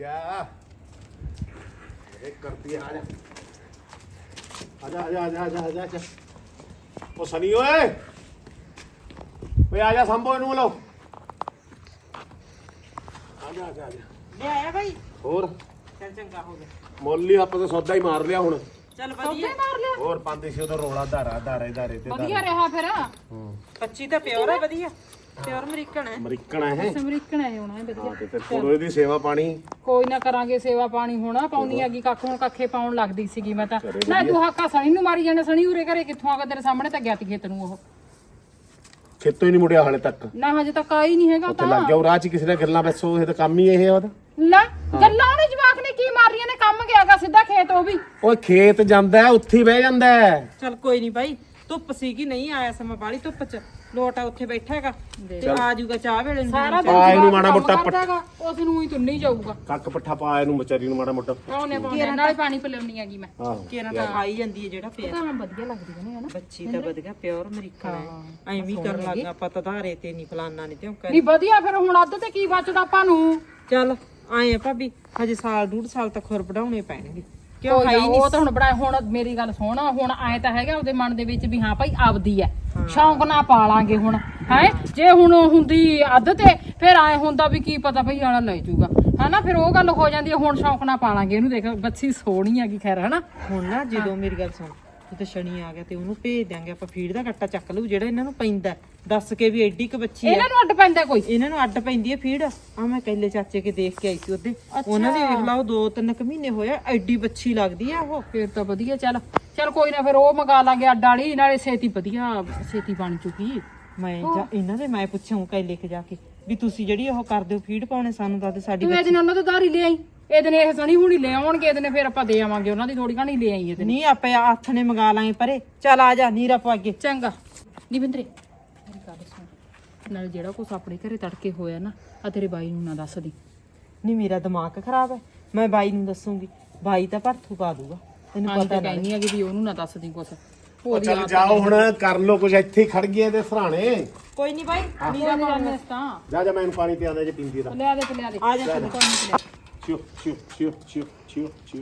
ਜਾ ਇਹ ਕਰਦੀ ਆ। ਜਾ ਆ ਜਾ ਆ ਜਾ ਆ ਜਾ ਆ ਜਾ, ਆ ਜਾ ਆ ਜਾ ਉਹ ਸਨੀ ਓਏ। ਓਏ ਆ ਜਾ ਸੰਭੋ ਇਹਨੂੰ ਲਓ ਆ ਜਾ ਆ ਜਾ ਆ ਜਾ। ਲੈ ਆਇਆ ਭਾਈ ਹੋਰ? ਚੱਲ ਚੰਗਾ ਹੋ ਗਿਆ। ਮੁੱਲ ਹੀ ਆਪਾਂ ਤਾਂ ਸੌਦਾ ਹੀ ਮਾਰ ਲਿਆ ਹੁਣ। ਚੱਲ ਵਧੀਆ। ਮਾਰ ਲਿਆ। ਹੋਰ ਪਾਉਂਦੇ ਸੀ ਉਹਦਾ ਰੋਲਾ ਧਾਰਾ ਧਾਰੇ ਧਾਰੇ ਤੇ ਵਧੀਆ ਰਿਹਾ ਫਿਰ। ਹੂੰ। 25 ਤਾਂ ਪਿਓਰ ਹੈ ਵਧੀਆ। ਪਿਓਰ ਅਮਰੀਕਨ ਹੈ। ਅਮਰੀਕਨ ਹੈ। ਅਮਰੀਕਨ ਆਏ ਹੋਣਾ ਇਹ ਵਧੀਆ। ਹਾਂ ਤੇ ਫਿਰ ਕੋਲੋਂ ਇਹਦੀ ਸੇਵਾ ਪਾਣੀ? ਕੋਈ ਨਾ ਕਰਾਂਗੇ ਸੇਵਾ ਪਾਣੀ ਹੋਣਾ ਪਾਉਣੀ ਹੈਗੀ ਕੱਖ ਹੁਣ ਕੱਖੇ ਪਾਉਣ ਲੱਗਦੀ ਸੀਗੀ ਮੈਂ ਤਾਂ। ਨਾ ਤੂੰ ਹਾਕਾ ਸਣੀ ਨੂੰ ਮਾਰੀ ਜਾਣਾ ਸਣੀ ਉਰੇ ਘਰੇ ਕਿੱਥੋਂ ਆ ਗਿਆ ਤੇਰੇ ਸਾਹਮਣੇ ਤਾਂ ਗਿਆ ਤੀ ਖੇਤ ਨੂੰ ਉਹ। ਖੇਤੋਂ ਹੀ ਨਹੀਂ ਮੁੜਿਆ ਹਾਲੇ ਤੱਕ। ਨਾ ਹਜੇ ਤੱਕ ਆਈ ਨਹੀਂ ਹੈਗਾ ਉੱਥੇ ਲੱਗ ਗਿਆ ਉਹ ਰਾਹ 'ਚ ਕਿਸੇ ਨਾਲ ਗੱਲਾਂ ਬੈਸੋ ਇਹ ਤਾਂ ਕੰਮ ਹੀ ਇਹ ਆ ਉਹਦਾ। ਲੈ ਗੱਲਾਂ ਉਹਨੇ ਜਵਾਕ ਨੇ ਕੀ ਮਾਰੀਆਂ ਨੇ ਕੰਮ ਗਿਆਗਾ ਸਿੱਧਾ ਖੇਤ ਉਹ ਵੀ। ਓਏ ਖੇਤ ਜਾਂਦਾ ਹੈ, ਉੱਥੇ ਹੀ ਬਹਿ ਜਾਂਦਾ ਹੈ। ਚੱਲ ਕੋਈ ਨਹੀਂ ਭਾਈ ਧੁੱਪ ਸੀਗੀ ਨਹੀਂ ਆਇਆ ਸਮਾਂ ਬਾਲੀ ਧੁੱਪ ਚ। ਲੋਟਾ ਉੱਥੇ ਬੈਠਾ ਹੈਗਾ ਤੇ ਆ ਜਾਊਗਾ ਚਾਹ ਵੇਲੇ ਨੂੰ ਸਾਰਾ ਦਿਨ ਜਵਾਕ ਮਾੜਾ ਮੋਟਾ ਹੈਗਾ, ਉਸ ਨੂੰ ਹੀ ਤੁੰਨੀ ਜਾਊਗਾ। ਕੱਕ ਪੱਠਾ ਪਾ ਇਹਨੂੰ ਵਿਚਾਰੀ ਨੂੰ ਮਾੜਾ ਮੋਟਾ। ਪਾਉਣੇ ਪਾਉਣੇ ਨਾਲੇ ਪਾਣੀ ਪਿਲਾਉਣੀ ਹੈਗੀ ਮੈਂ। ਆਹੋ ਕਿਹਨਾਂ ਤਾਂ ਖਾਈ ਜਾਂਦੀ ਹੈ ਜਿਹੜਾ ਪਿਆ। ਤਾਂ ਵਧੀਆ ਲੱਗਦੀ ਨੇ ਹਨਾ ਬੱਚੀ ਤਾਂ ਵਧੀਆ ਪਿਓਰ ਅਮਰੀਕਨ ਹੈ। ਐਵੇਂ ਹੀ ਕਰਨ ਲੱਗਾ। ਆਪਾਂ ਤਾਂ ਧਾਰੇ ਤੇ ਨਹੀਂ ਫਲਾਨਾ ਨਹੀਂ ਤੇ ਕਰ ਨਹੀਂ ਵਧੀਆ ਫਿਰ ਹੁਣ ਅੱਧ ਤੇ ਕੀ ਬਚਦਾ ਆਪਾਂ ਨੂੰ? ਚੱਲ ਆਏ ਆ ਭਾਬੀ ਹਜੇ ਸਾਲ ਡੂਢ ਸਾਲ ਤੱਕ ਖੁਰ ਵਢਾਉਣੇ ਪੈਣਗੇ। ਕਿਉਂ ਕੋਈ ਹੈ ਨਾ, ਉਹ ਤਾਂ ਹੁਣ ਬੜਾ ਹੁਣ ਮੇਰੀ ਗੱਲ ਸੁਣ ਹੁਣ ਐ ਤਾਂ ਹੈਗਾ ਉਹਦੇ ਮਨ ਦੇ ਵਿੱਚ ਵੀ ਹਾਂ ਭਾਈ ਆਪਦੀ ਐ। ਸ਼ੌਂਕ ਨਾਲ ਪਾਲਾਂਗੇ ਹੁਣ ਹੈ? ਜੇ ਹੁਣ ਹੁੰਦੀ ਅੱਧ ਤੇ ਫਿਰ ਐ ਹੁੰਦਾ ਵੀ ਕੀ ਪਤਾ ਭਈ ਆਲਾ ਲੈ ਜਾਊਗਾ ਹਨਾ? ਫਿਰ ਉਹ ਗੱਲ ਹੋ ਜਾਂਦੀ ਹੈ ਹੁਣ ਸ਼ੌਂਕ ਨਾਲ ਪਾਲਾਂਗੇ। ਇਹਨੂੰ ਦੇਖ ਬੱਚੀ ਸੋਹਣੀ ਹੈਗੀ ਖੈਰ ਹਨਾ? ਹੁਣ ਨਾ ਜਦੋਂ ਮੇਰੀ ਗੱਲ ਸੁਣ। ਜਦੋਂ ਸ਼ਨੀ ਆ ਗਿਆ ਤੇ ਉਹਨੂੰ ਭੇਜ ਦਿਆਂਗੇ ਆਪਾਂ ਫੀਡ ਦਾ ਕੱਟਾ ਚੱਕ ਲੂ ਜਿਹੜਾ ਇਹਨਾਂ ਨੂੰ ਪੈਂਦਾ ਦੱਸ ਕੇ ਵੀ ਐਡੀ ਕ ਬੱਚੀ ਆ। ਇਹਨਾਂ ਨੂੰ ਅੱਡ ਪੈਂਦਾ ਕੋਈ? ਇਹਨਾਂ ਨੂੰ ਅੱਡ ਪੈਂਦੀ ਹੈ ਫੀਡ। ਆ ਮੈਂ ਕੱਲੇ ਚਾਚੇ ਕੇ ਦੇਖ ਕੇ ਆਈ ਸੀ ਉਹਦੇ। ਉਹਨਾਂ ਦੀ ਵੇਖ ਲਾ ਉਹ ਦੋ ਤਿੰਨ ਕੁ ਮਹੀਨੇ ਹੋਏ ਆ, ਐਡੀ ਬੱਚੀ ਲੱਗਦੀ ਆ ਉਹ। ਫਿਰ ਤਾਂ ਵਧੀਆ ਚੱਲ। ਚੱਲ ਕੋਈ ਨਾ ਫਿਰ ਉਹ ਮੰਗਾ ਲਾਂਗੇ ਅੱਡ ਵਾਲੀ ਨਾਲੇ ਛੇਤੀ ਵਧੀਆ ਛੇਤੀ ਬਣ ਚੁੱਕੀ ਮੈਂ ਜਾ ਇਹਨਾਂ ਦੇ ਮੈਂ ਪੁੱਛਾਂ ਕੱਲੇ ਕੇ ਜਾ ਕੇ ਵੀ ਤੁਸੀਂ ਜਿਹੜੀ ਉਹ ਕਰਦੇ ਹੋ ਫੀਡ ਪਾਉਣੇ ਸਾਨੂੰ ਦੱਸ ਸਾਡੀ ਤੂੰ ਇਹ ਦਿਨ ਉਹਨਾਂ ਤੋਂ ਧਾਰੀ ਲੈ ਆਈ। ਇਹ ਦਿਨ ਇਹ ਸਣੀ ਹੁਣੀ ਲੈ ਆਉਣਗੇ ਇਹ ਦਿਨ ਫਿਰ ਆਪਾਂ ਦੇ ਆਵਾਂਗੇ ਉਹਨਾਂ ਦੀ ਥੋੜੀ ਘਣੀ ਲੈ ਆਈ ਇਹ ਦਿਨ ਨਹੀਂ ਆਪੇ ਹੱਥ ਨੇ ਮੰਗਾ ਲਾਂਗੇ ਪਰੇ। ਚੱਲ ਆ ਜਾ ਨੀਰਾ ਪਾ ਅੱਗੇ ਚੰਗਾ। ਨਿਵਿੰਦਰੇ ਮੇਰੀ ਗੱਲ ਸੁਣ। ਨਾਲ ਜਿਹੜਾ ਕੁਛ ਆਪਣੇ ਘਰੇ ਤੜਕੇ ਹੋਇਆ ਨਾ ਆ ਤੇਰੇ ਬਾਈ ਨੂੰ ਨਾ ਦੱਸ ਦੀ। ਨਹੀਂ ਮੇਰਾ ਦਿਮਾਗ ਖਰਾਬ ਹੈ। ਮੈਂ ਬਾਈ ਨੂੰ ਦੱਸੂਗੀ। ਬਾਈ ਤਾਂ ਭਰਥੂ ਪਾ ਦੂਗਾ। ਤੈਨੂੰ ਆਈ ਤਾਂ ਕਹਿੰਦੀ ਆ ਕਿ ਵੀ ਉਹਨੂੰ ਨਾ ਦੱਸ ਦੀ ਕੁਛ। ਉਹ ਚੱਲ ਜਾਓ ਹੁਣ ਕਰ ਲੋ ਕੁਝ ਇੱਥੇ ਹੀ ਖੜ ਗਏ ਇਹਦੇ ਸਰਾਣੇ। ਕੋਈ ਨਹੀਂ ਬਾਈ ਨੀਰਾ ਪਾਉਣੇ ਤਾਂ। ਜਾ ਜਾ ਮੈਨੂੰ ਪਾਣੀ ਪਿਆਦਾ ਜੇ ਪੀਂਦੀ ਦਾ ਲਿਆ ਦੇ ਤੇ ਲਿਆ ਦੇ। ਆ ਜਾ ਤੈਨੂੰ ਕੋਈ ਨਹੀਂ ਲਿਆ ਚਿਓ ਚਿਓ ਚਿਓ ਚਿਓ ਚਿਓ ਚਿਓ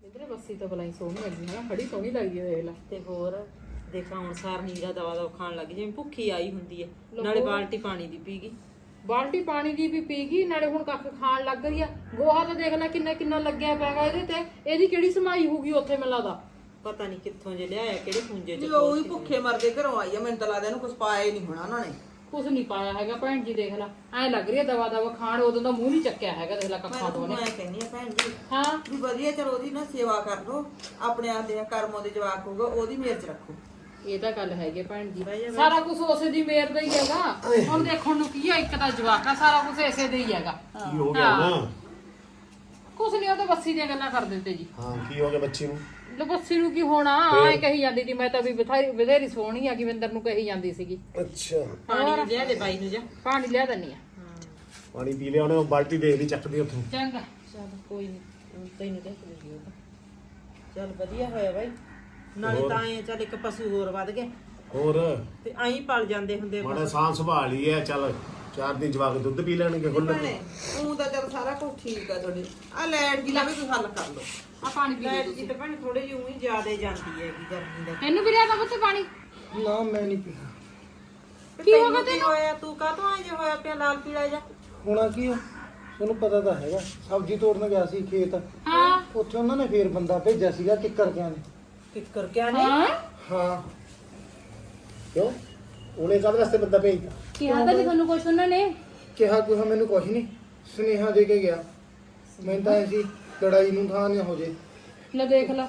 ਨਿਵਿੰਦਰੇ ਬੱਸੀ ਤਾਂ ਬਲਾਈ ਸੋਹਣੀ ਲੱਗੀ ਹੈ ਬੜੀ ਸੋਹਣੀ ਲੱਗਦੀ ਹੈ ਦੇਖ ਲੈ। ਤੇ ਹੋਰ ਦੇਖਾਂ ਹੁਣ ਸਾਰ ਨੀਰਾ ਦਵਾ ਦਵਾ ਖਾਣ ਲੱਗ ਜਿਵੇਂ ਭੁੱਖੀ ਆਈ ਹੁੰਦੀ ਹੈ ਨਾਲੇ ਬਾਲਟੀ ਪਾਣੀ ਦੀ ਪੀਗੀ ਬਾਲਟੀ ਪਾਣੀ ਦੀ ਵੀ ਪੀ ਗਈ ਨਾਲੇ ਹੁਣ ਕੱਖ ਖਾਣ ਲੱਗ ਰਹੀ ਆ। ਗੋਹਾ ਤਾਂ ਦੇਖ ਲੈ ਕਿੰਨਾ ਕਿੰਨਾ ਲੱਗਿਆ ਪੈਗਾ ਇਹਦੇ ਤੇ। ਇਹਦੀ ਕਿਹੜੀ ਸਮਾਈ ਹੋਊਗੀ ਉੱਥੇ ਮੈਨੂੰ ਲੱਗਦਾ। ਪਤਾ ਨਹੀਂ ਕਿੱਥੋਂ ਜੇ ਲਿਆਇਆ ਕਿਹੜੇ ਪੁੰਜੇ ਚ ਉਹ ਹੀ ਭੁੱਖੇ ਮਰਦੇ ਘਰੋਂ ਆਈ ਆ ਮੈਨੂੰ ਤਾਂ ਲੱਗਦਾ ਇਹਨੂੰ ਕੁਝ ਪਾਇਆ ਹੀ ਨਹੀਂ ਹੋਣਾ ਉਹਨਾਂ ਨੇ। ਕੁਛ ਨਹੀਂ ਪਾਇਆ ਹੈਗਾ ਭੈਣ ਜੀ ਦੇਖ ਲੈ। ਐ ਲੱਗ ਰਹੀ ਹੈ ਦਵਾ ਦਵਾ ਖਾਣ ਉਦੋਂ ਦਾ ਮੂੰਹ ਨਹੀਂ ਚੱਕਿਆ ਹੈਗਾ ਦੇਖ ਲੈ ਕੱਖਾਂ ਤੋਂ ਮੈਂ ਕਹਿੰਦੀ ਆ ਭੈਣ ਜੀ ਹਾਂ। ਵੀ ਵਧੀਆ ਚਲੋ ਉਹਦੀ ਨਾ ਸੇਵਾ ਕਰ ਲੋ ਆਪਣੇ ਆਪ ਦੇ ਕਰਮੋਂ ਦੇ ਜਵਾਕ ਹੋਊਗਾ ਉਹਦੀ ਮੇਰ ਚ ਰੱਖੋ। ਇਹ ਤਾਂ ਗੱਲ ਹੈਗੀ ਹੈ ਭੈਣ ਜੀ। ਸਾਰਾ ਕੁਝ ਉਸੇ ਦੀ ਮਿਹਰ ਦਾ ਹੀ ਹੈਗਾ। ਹੁਣ ਦੇਖਣ ਨੂੰ ਕੀ ਆ ਇੱਕ ਤਾਂ ਜਵਾਕ ਆ ਸਾਰਾ ਕੁਝ ਇਸੇ ਦਾ ਹੀ ਹੈਗਾ। ਕੀ ਹੋ ਗਿਆ ਨਾ? ਕੁਛ ਨਹੀਂ ਉਹ ਤਾਂ ਬੱਸੀ ਦੀਆਂ ਗੱਲਾਂ ਕਰ ਦਿੰਦੇ ਜੀ। ਹਾਂ ਕੀ ਹੋ ਗਿਆ ਬੱਚੀ ਨੂੰ? ਲੋ ਬੱਸੀ ਨੂੰ ਕੀ ਹੋਣਾ? ਐ ਕਹੀ ਜਾਂਦੀ ਸੀ ਮੈਂ ਤਾਂ ਵੀ ਬਥੇਰੀ ਬਥੇਰੀ ਸੋਹਣੀ ਆ ਕਿਵਿੰਦਰ ਨੂੰ ਕਹੀ ਜਾਂਦੀ ਸੀਗੀ। ਅੱਛਾ। ਪਾਣੀ ਲਿਆ ਦੇ ਬਾਈ ਨੂੰ ਜਾ। ਪਾਣੀ ਲਿਆ ਦਨੀ ਆ। ਪਾਣੀ ਪੀ ਲਿਆ ਉਹਨੇ ਉਹ ਬਾਲਟੀ ਦੇਖ ਲਈ ਚੱਕਦੀ ਉੱਥੋਂ। ਚੰਗਾ। ਚੱਲ ਕੋਈ ਨਹੀਂ ਤੈਨੂੰ ਦੇਖ ਲਈ ਉਹ ਚੱਲ ਵਧੀਆ ਹੋਇਆ ਬਾਈ। ਨਾਲੇ ਤਾਂ ਐ ਚੱਲ ਇੱਕ ਪਸ਼ੂ ਹੋਰ ਵੱਧ ਗਿਆ। ਹੋਰ? ਤੇ ਐਂ ਪਲ ਜਾਂਦੇ ਹੁੰਦੇ ਮਾੜਾ ਸਾਂ ਸੰਭਾਲ ਹੀ ਹੈ ਚੱਲ। ਚਾਰ ਦਿਨ ਜਵਾਕ ਦੁੱਧ ਪੀ ਲੈਣਗੇ ਖੁੱਲ੍ਹ ਕੇ। ਉਹ ਤਾਂ ਚਲ ਸਾਰਾ ਕੁਝ ਠੀਕ ਆ ਤੁਹਾਡੇ। ਆ ਲੈਟ ਦੀ ਵੀ ਕੋਈ ਹੱਲ ਕਰ ਲੋ ਆ ਪਾਣੀ ਪੀ ਲਾਈਟ ਦੀ ਤਾਂ ਭੈਣ ਥੋੜੀ ਜਿਹੀ ਉਹੀ ਜ਼ਿਆਦਾ ਜਾਂਦੀ ਹੈਗੀ ਗਰਮੀ ਦਾ। ਤੈਨੂੰ ਵੀ ਲਿਆ ਤਾਂ ਪੁੱਤ ਪਾਣੀ? ਨਾ ਮੈਂ ਨਹੀਂ ਪੀਣਾ ਕੀ ਹੋ ਗਿਆ ਤੈਨੂੰ? ਹੋਇਆ? ਤੂੰ ਕਾਹਤੋਂ ਐਂ ਜੇ ਹੋਇਆ ਪਿਆ ਲਾਲ ਪੀਲਾ ਜਾ ਹੋਣਾ ਕੀ ਆ? ਤੁਹਾਨੂੰ ਪਤਾ ਤਾਂ ਹੈਗਾ। ਸਬਜ਼ੀ ਤੋੜਨ ਗਿਆ ਸੀ ਖੇਤ। ਹਾਂ। ਉੱਥੇ ਉਹਨਾਂ ਨੇ ਫੇਰ ਬੰਦਾ ਭੇਜਿਆ ਸੀਗਾ ਕਿੱਕਰ ਕਿਆਂ ਨੇ। ਕਿੱਕਰ ਕਿਆ ਨੇ? ਹਾਂ। ਹਾਂ। ਕਿਉਂ? ਉਹਨੇ ਕਾਹਦੇ ਵਾਸਤੇ ਬੰਦਾ ਭੇਜਦਾ ਕਿਹਾ ਤਾਂ ਨਹੀਂ ਤੁਹਾਨੂੰ ਕੁਛ ਉਹਨਾਂ ਨੇ। ਕਿਹਾ ਕੁਛ ਮੈਨੂੰ ਕੁਛ ਨਹੀਂ ਸੁਨੇਹਾ ਦੇ ਕੇ ਗਿਆ। ਮੈਂ ਤਾਂ ਐਸੀ ਲੜਾਈ ਨੂੰ ਥਾਂ ਨਾ ਹੋ ਜੇ। ਲੈ ਦੇਖ ਲੈ।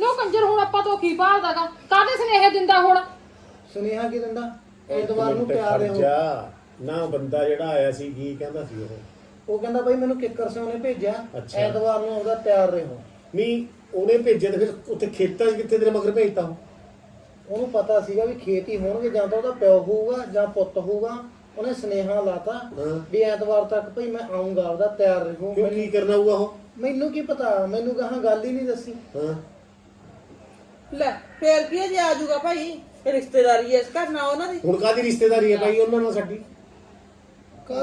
ਲੋ ਕੰਜਰ ਹੁਣ ਆਪਾਂ ਤੋਂ ਕੀ ਭਾਲਦਾਗਾ? ਕਾਹਦੇ ਸਨੇਹ ਦਿੰਦਾ ਹੁਣ? ਸੁਨੇਹਾ ਕੀ ਦਿੰਦਾ? ਐਤਵਾਰ ਨੂੰ ਤਿਆਰ ਖੜ ਰਹੋ ਜਾ ਨਾ ਬੰਦਾ ਜਿਹੜਾ ਆਇਆ ਸੀ ਕੀ ਕਹਿੰਦਾ ਸੀ ਉਹ? ਉਹ ਕਹਿੰਦਾ ਬਾਈ ਮੈਨੂੰ ਕਿੱਕਰ ਸਿਓ ਨੇ ਭੇਜਿਆ। ਅੱਛਾ। ਐਤਵਾਰ ਨੂੰ ਉਹਦਾ ਤਿਆਰ ਰਹੋ ਨਹੀਂ ਉਹਨੇ ਭੇਜਿਆ ਤੇ ਫਿਰ ਉੱਥੇ ਖੇਤਾਂ 'ਚ ਕਿੱਥੇ ਤੇਰੇ ਮਗਰ ਭੇਜਤਾ ਉਹ? ਉਹਨੂੰ ਪਤਾ ਸੀਗਾ ਵੀ ਖੇਤ ਹੀ ਹੋਣਗੇ ਜਾਂ ਤਾਂ ਉਹਦਾ ਪਿਓ ਹੋਊਗਾ ਜਾਂ ਪੁੱਤ ਹੋਊਗਾ। ਉਹਨੇ ਸੁਨੇਹਾ ਲਾਤਾ ਹਾਂ। ਵੀ ਐਤਵਾਰ ਤੱਕ ਭਈ ਮੈਂ ਆਉਂਗਾ ਉਹਦਾ ਤਿਆਰ ਰਹੋ। ਕਿਉਂ ਕੀ ਕਰਨਾ ਹੋਊਗਾ ਉਹ? ਮੈਨੂੰ ਕੀ ਪਤਾ? ਮੈਨੂੰ ਕਹਾਂ ਗੱਲ ਹੀ ਨਹੀਂ ਦੱਸੀ। ਹਾਂ। ਲੈ ਫੇਰ ਕੀ ਜੇ ਆ ਜਾਊਗਾ ਭਾਈ? ਇਹ ਰਿਸ਼ਤੇਦਾਰੀ ਐ ਇਸ ਘਰ ਨਾਲ ਉਹਨਾਂ ਦੀ। ਹੁਣ ਕਾਦੀ ਰਿਸ਼ਤੇਦਾਰੀ ਹੈ ਭਾਈ? ਉਹਨਾਂ ਨਾਲ ਸਾਡੀ।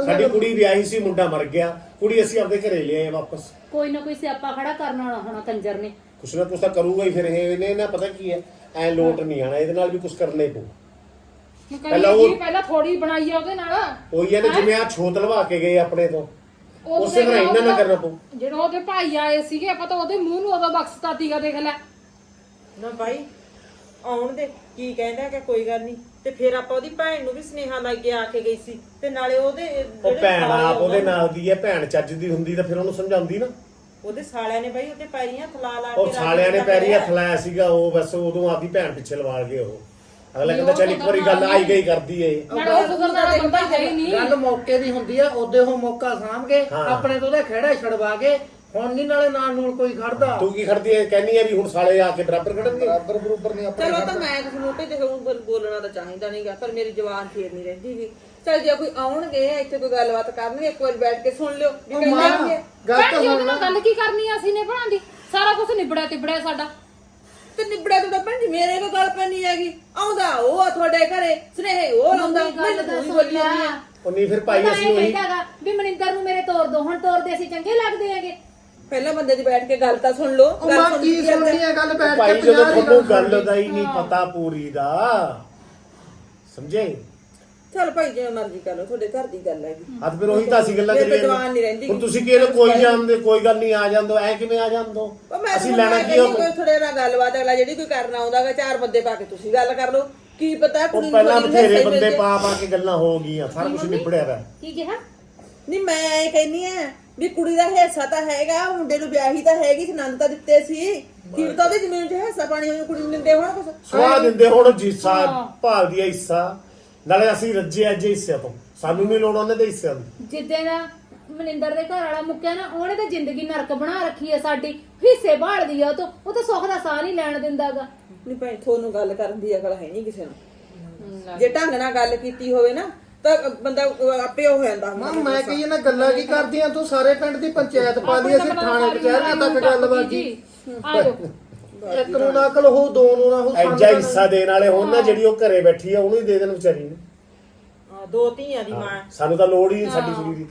ਸਾਡੀ ਕੁੜੀ ਵਿਆਹੀ ਸੀ ਮੁੰਡਾ ਮਰ ਗਿਆ। ਕੁੜੀ ਅਸੀਂ ਆਪਦੇ ਘਰੇ ਲਿਆਏ ਵਾਪਸ। ਕੋਈ ਨਾ ਕੋਈ ਸਿਆਪਾ ਖੜਾ ਕਰਨ ਵਾਲਾ ਹੋਣਾ ਕੰਜਰ ਨੇ। ਕੁਛ ਨਾ ਕੁਛ ਤਾਂ ਕਰੂਗਾ ਹੀ ਫਿਰ ਇਹ। ਇਹਨੇ ਨਾ ਪਤਾ ਕੀ ਹੈ? ਐ ਲੋਟ ਨਹੀਂ ਆਣਾ। ਇਹਦੇ ਨਾਲ ਵੀ ਕੁਛ ਕਰਨਾ ਹੀ ਪਊ ਪਹਿਲਾਂ ਪਹਿਲਾਂ ਉਹ- ਉਹ ਪਹਿਲਾਂ ਥੋੜੀ ਬਣਾਈ ਆ ਉਹਦੇ ਨਾਲ। ਉਹੀ ਹੈ ਨਾ ਜਿਵੇਂ ਆ ਛੋਤ ਲਵਾ ਕੇ ਗਏ ਆਪਣੇ ਤੋਂ। ਉਸੇ ਤਰ੍ਹਾਂ ਇਹਨਾਂ ਨਾਲ ਕਰਨਾ ਪਊ। ਜਦੋਂ ਉਹਦੇ ਭਾਈ ਆਏ ਸੀਗੇ ਆਪਾਂ ਤਾਂ ਉਹਦੇ ਮੂੰਹ ਨੂੰ ਉਦੋਂ ਬਖਸ਼ਤਾ ਤੀਗਾ ਦੇਖ ਲੈ। ਨਾ ਭਾਈ ਆਉਣ ਦੇ ਕੀ ਕਹਿੰਦਾ ਕਿ ਕੋਈ ਗੱਲ ਨਹੀਂ। ਤੇ ਫਿਰ ਆਪਾਂ ਉਹਦੀ ਭੈਣ ਨੂੰ ਵੀ ਸੁਨੇਹਾ ਲੱਗ ਕੇ ਆ ਕੇ ਗਈ ਸੀ। ਤੇ ਨਾਲੇ ਉਹਦੇ ਉਹ ਜਿਹੜੇ ਭੈਣ ਸਾਲੇ ਆਪ ਉਹਦੇ ਨਾਲ ਦੀ ਹੈ ਭੈਣ ਚੱਜ ਦੀ ਹੁੰਦੀ ਤਾਂ ਫਿਰ ਉਹਨੂੰ ਸਮਝਾਉਂਦੀ ਨਾ। ਉਹਦੇ ਸਾਲਿਆਂ ਨੇ ਬਾਈ ਉੱਤੇ ਪੈਰੀਆਂ ਥਲਾ ਲਾ ਕੇ ਉਹ ਸਾਲਿਆਂ ਨੇ ਪੈਰੀ। ਹੱਥ ਲਾਇਆ ਸੀਗਾ ਉਹ ਬਸ ਉਦੋਂ ਆਪਦੀ ਭੈਣ ਪਿੱਛੇ ਲਵਾ ਗਏ ਉਹ। ਅਗਲਾ ਕਹਿੰਦਾ ਚੱਲ ਇੱਕ ਵਾਰੀ ਗੱਲ ਆਈ ਗਈ ਕਰਦੀ ਏ। ਨਾਲੇ ਉਹ ਸੁਧਰਨ ਵਾਲਾ ਬੰਦਾ ਹੈ ਹੀ ਨਹੀਂ। ਗੱਲ ਮੌਕੇ ਦੀ ਹੁੰਦੀ ਆ ਉਹਦੇ ਉਹ ਮੌਕਾ ਸਾਂਭ ਕੇ ਹਾਂ। ਆਪਣੇ ਤੋਂ ਉਹਦਾ ਖਹਿੜਾ ਛੜਵਾ ਕੇ ਹੁਣ ਨਹੀਂ ਨਾਲੇ ਨਾਲ ਨੂਲ ਕੋਈ ਖੜਦਾ। ਤੂੰ ਕੀ ਖੜਦੀ ਏ? ਕਹਿੰਨੀ ਆ ਵੀ ਹੁਣ ਸਾਲੇ ਆ ਕੇ ਬਰਾਬਰ ਖੜਨਗੇ। ਬਰਾਬਰ ਬਰੂਬਰ ਨਹੀਂ ਆਪਣੇ ਚਲੋ ਤਾਂ। ਮੈਂ ਤੁਹਾਨੂੰ ਤੇ ਦੇਖੋ ਬੋਲਣਾ ਤਾਂ ਚਾਹੀਦਾ ਨਹੀਂਗਾ ਪਰ ਮੇਰੀ ਜ਼ੁਬਾਨ ਫੇਰ ਨਹੀਂ ਰਹਿੰਦੀ ਵੀ ਚਲ ਜੇ ਕੋਈ ਆਉਣਗੇ ਇੱਥੇ ਕੋਈ ਗੱਲਬਾਤ ਕਰਨਗੇ ਇੱਕ ਵਾਰ ਬੈਠ ਕੇ ਸੁਣ ਲਿਓ ਵੀ ਕਹਿੰਦੇ ਗੱਲ ਭੈਣ ਤਾਂ ਜੀ ਉਹਦੇ ਸੁਣ ਨਾਲ ਗੱਲ ਕੀ ਕਰਨੀ ਆ ਅਸੀਂ ਨੇ ਬਣਾਉਂਦੀ ਸਾਰਾ ਕੁਝ ਨਿਬੜਿਆ ਤਿਬੜਿਆ ਸਾਡਾ। ਤੇ ਨਿਬੜਿਆ ਤੋਂ ਤਾਂ ਪੈਣੀ ਹੈਗੀ। ਆਉਂਦਾ ਉਹ ਆ ਤੁਹਾਡੇ ਘਰੇ ਸੁਨੇਹੇ ਉਹ ਲਾਉਂਦਾ। ਗੱਲ ਤਾਂ ਮੈਨੂੰ ਸੁਣ ਬੋਲੀ ਜਾਂਦੀ ਆ। ਉਹ ਨਹੀਂ ਫਿਰ ਭਾਈ ਅਸੀਂ ਉਹੀ ਕਹਿੰਦਾਗਾ ਵੀ ਮਨਿੰਦਰ ਨੂੰ ਮੇਰੇ ਤੋਰ ਦੋ ਹੁਣ ਤੋਰਦੇ ਅਸੀਂ ਚੰਗੇ ਲੱਗਦੇ ਹੈਗੇ। ਪਹਿਲਾਂ ਬੰਦੇ ਦੀ ਬੈਠ ਕੇ ਗੱਲ ਤਾਂ ਸੁਣ ਲਓ ਉਹ ਮਾਂ ਕੀ ਸੁਣਨੀ ਆ ਗੱਲ ਬੈਠ ਭਾਈ ਕੇ ਜਦੋਂ ਪੰਜਾਹ ਦੀ ਤੁਹਾਨੂੰ ਗੱਲ ਦਾ ਹੀ ਨਹੀਂ ਪਤਾ ਪੂਰੀ ਦਾ। ਸਮਝੇ? ਚਲ ਭਾਈ ਜਿਵੇਂ ਮਰਜ਼ੀ ਕਰ ਲਓ ਤੁਹਾਡੇ ਘਰ ਦੀ ਗੱਲ ਹੈਗੀ ਅੱਜ ਫਿਰ ਉਹੀ ਤਾਂ ਅਸੀਂ ਗੱਲਾਂ ਮੇਰੇ ਤਾਂ ਕਰੀਏ। ਜਵਾਨ ਨਹੀਂ ਰਹਿੰਦੀ ਹੁਣ ਤੁਸੀਂ ਕਿਹਨੇ ਕੋਈ ਜਾਣਦੇ ਕੋਈ ਗੱਲ ਨਹੀਂ ਆ ਜਾਂਦੋ ਐ ਕਿਵੇਂ ਆ ਜਾਂਦੋ ਉਹ ਮੈਂ ਅਸੀਂ ਲੈਣਾ ਕੀ ਉਹ ਕੋਈ ਥੋੜੇ ਨਾਲ ਗੱਲਬਾਤ ਅਗਲਾ ਜਿਹੜੀ ਕੋਈ ਕਰਨਾ ਆਉਂਦਾਗਾ ਚਾਰ ਬੰਦੇ ਪਾ ਕੇ ਤੁਸੀਂ ਗੱਲ ਕਰ ਲਓ। ਕੀ ਪਤਾ ਕੁੜੀ ਉਹ ਨੂੰ ਪਹਿਲਾਂ ਬਥੇਰੇ ਬੰਦੇ ਜੇ। ਪਾ ਪਾ ਕੇ ਗੱਲਾਂ ਹੋ ਗਈਆਂ ਸਾਰਾ ਕੁਝ ਨਿਬੜਿਆ ਵਾ। ਕੀ ਕਿਹਾ? ਨਹੀਂ ਮੈਂ ਇਹ ਕਹਿੰਨੀ ਆ ਵੀ ਕੁੜੀ ਦਾ ਹਿੱਸਾ ਤਾਂ ਹੈਗਾ ਮੁੰਡੇ ਨੂੰ ਵਿਆਹੀ ਤਾਂ ਹੈਗੀ ਨੰਦ ਤਾਂ ਦਿੱਤੇ ਸੀ। ਕੀ ਪਤਾ ਉਹਦੀ ਜ਼ਮੀਨ 'ਚ ਹਿੱਸਾ ਪਾਣੀ ਹੋਈ ਕੁੜੀ ਨੂੰ ਦਿੰਦੇ ਹੋਣ ਕੁਛ? ਸਵਾਹ ਦਿੰਦੇ ਹੁਣ ਜਿੱਸਾ ਭਾਲਦੀ ਆ ਹਿੱਸਾ। ਨਾਲੇ ਅਸੀਂ ਰੱਜੇ ਅੱਜ ਹਿੱਸੇ ਤੋਂ। ਸਾਨੂੰ ਨਹੀਂ ਲੋੜ ਉਹਨਾਂ ਦੇ ਹਿੱਸਿਆਂ ਦੀ। ਜਿੱਦੇ ਦਾ ਮਨਿੰਦਰ ਦੇ ਘਰ ਵਾਲਾ ਮੁੱਕਿਆ ਨਾ ਉਹਨੇ ਤਾਂ ਜ਼ਿੰਦਗੀ ਨਰਕ ਬਣਾ ਰੱਖੀ ਹੈ ਸਾਡੀ। ਹਿੱਸੇ ਭਾਲਦੀ ਆ ਉਹ ਤੋਂ ਉਹ ਤਾਂ ਸੁੱਖ ਦਾ ਸਾਹ ਨਹੀਂ ਲੈਣ ਦਿੰਦਾਗਾ ਨਹੀਂ ਭਾਈ ਤੁਹਾਨੂੰ ਗੱਲ ਕਰਨ ਦੀ ਅਕਲ ਹੈ ਨਹੀਂ ਕਿਸੇ ਨੂੰ। ਜੇ ਢੰਗ ਨਾਲ ਗੱਲ ਕੀਤੀ ਹੋਵੇ ਨਾ ਤਾਂ ਬੰਦਾ ਆਪੇ ਉਹ ਹੋ ਜਾਂਦਾ ਮਾਂ ਮੈਂ ਕਹੀ ਨਾ ਗੱਲਾਂ ਕੀ ਕਰਦੀਆਂ? ਤੂੰ ਸਾਰੇ ਪਿੰਡ ਦੀ ਪੰਚਾਇਤ ਪਾ ਲਈ ਅਸੀਂ ਥਾਣੇ ਕਚਹਿਰੀਆਂ ਤੱਕ ਗੱਲ ਬਾਜੀ ਆ ਜਾਓ ਇੱਕ ਨੂੰ ਨਾ ਅਕਲ ਹੋ ਦੋ ਨੂੰ ਨਾ ਹੋ ਐਜਾ ਹਿੱਸਾ ਦੇਣ ਵਾਲੇ ਹੋਣ ਨਾ ਜਿਹੜੀ ਉਹ ਘਰੇ ਬੈਠੀ ਆ ਉਹਨੂੰ ਹੀ ਦੇ ਦੇਣ ਵਿਚਾਰੀ ਨੂੰ। ਹਾਂ, ਦੋ ਧੀਆਂ ਦੀ ਮਾਂ। ਸਾਨੂੰ ਤਾਂ ਲੋੜ ਹੀ ਨਹੀਂ ਸਾਡੀ ਕੁੜੀ ਦੀ।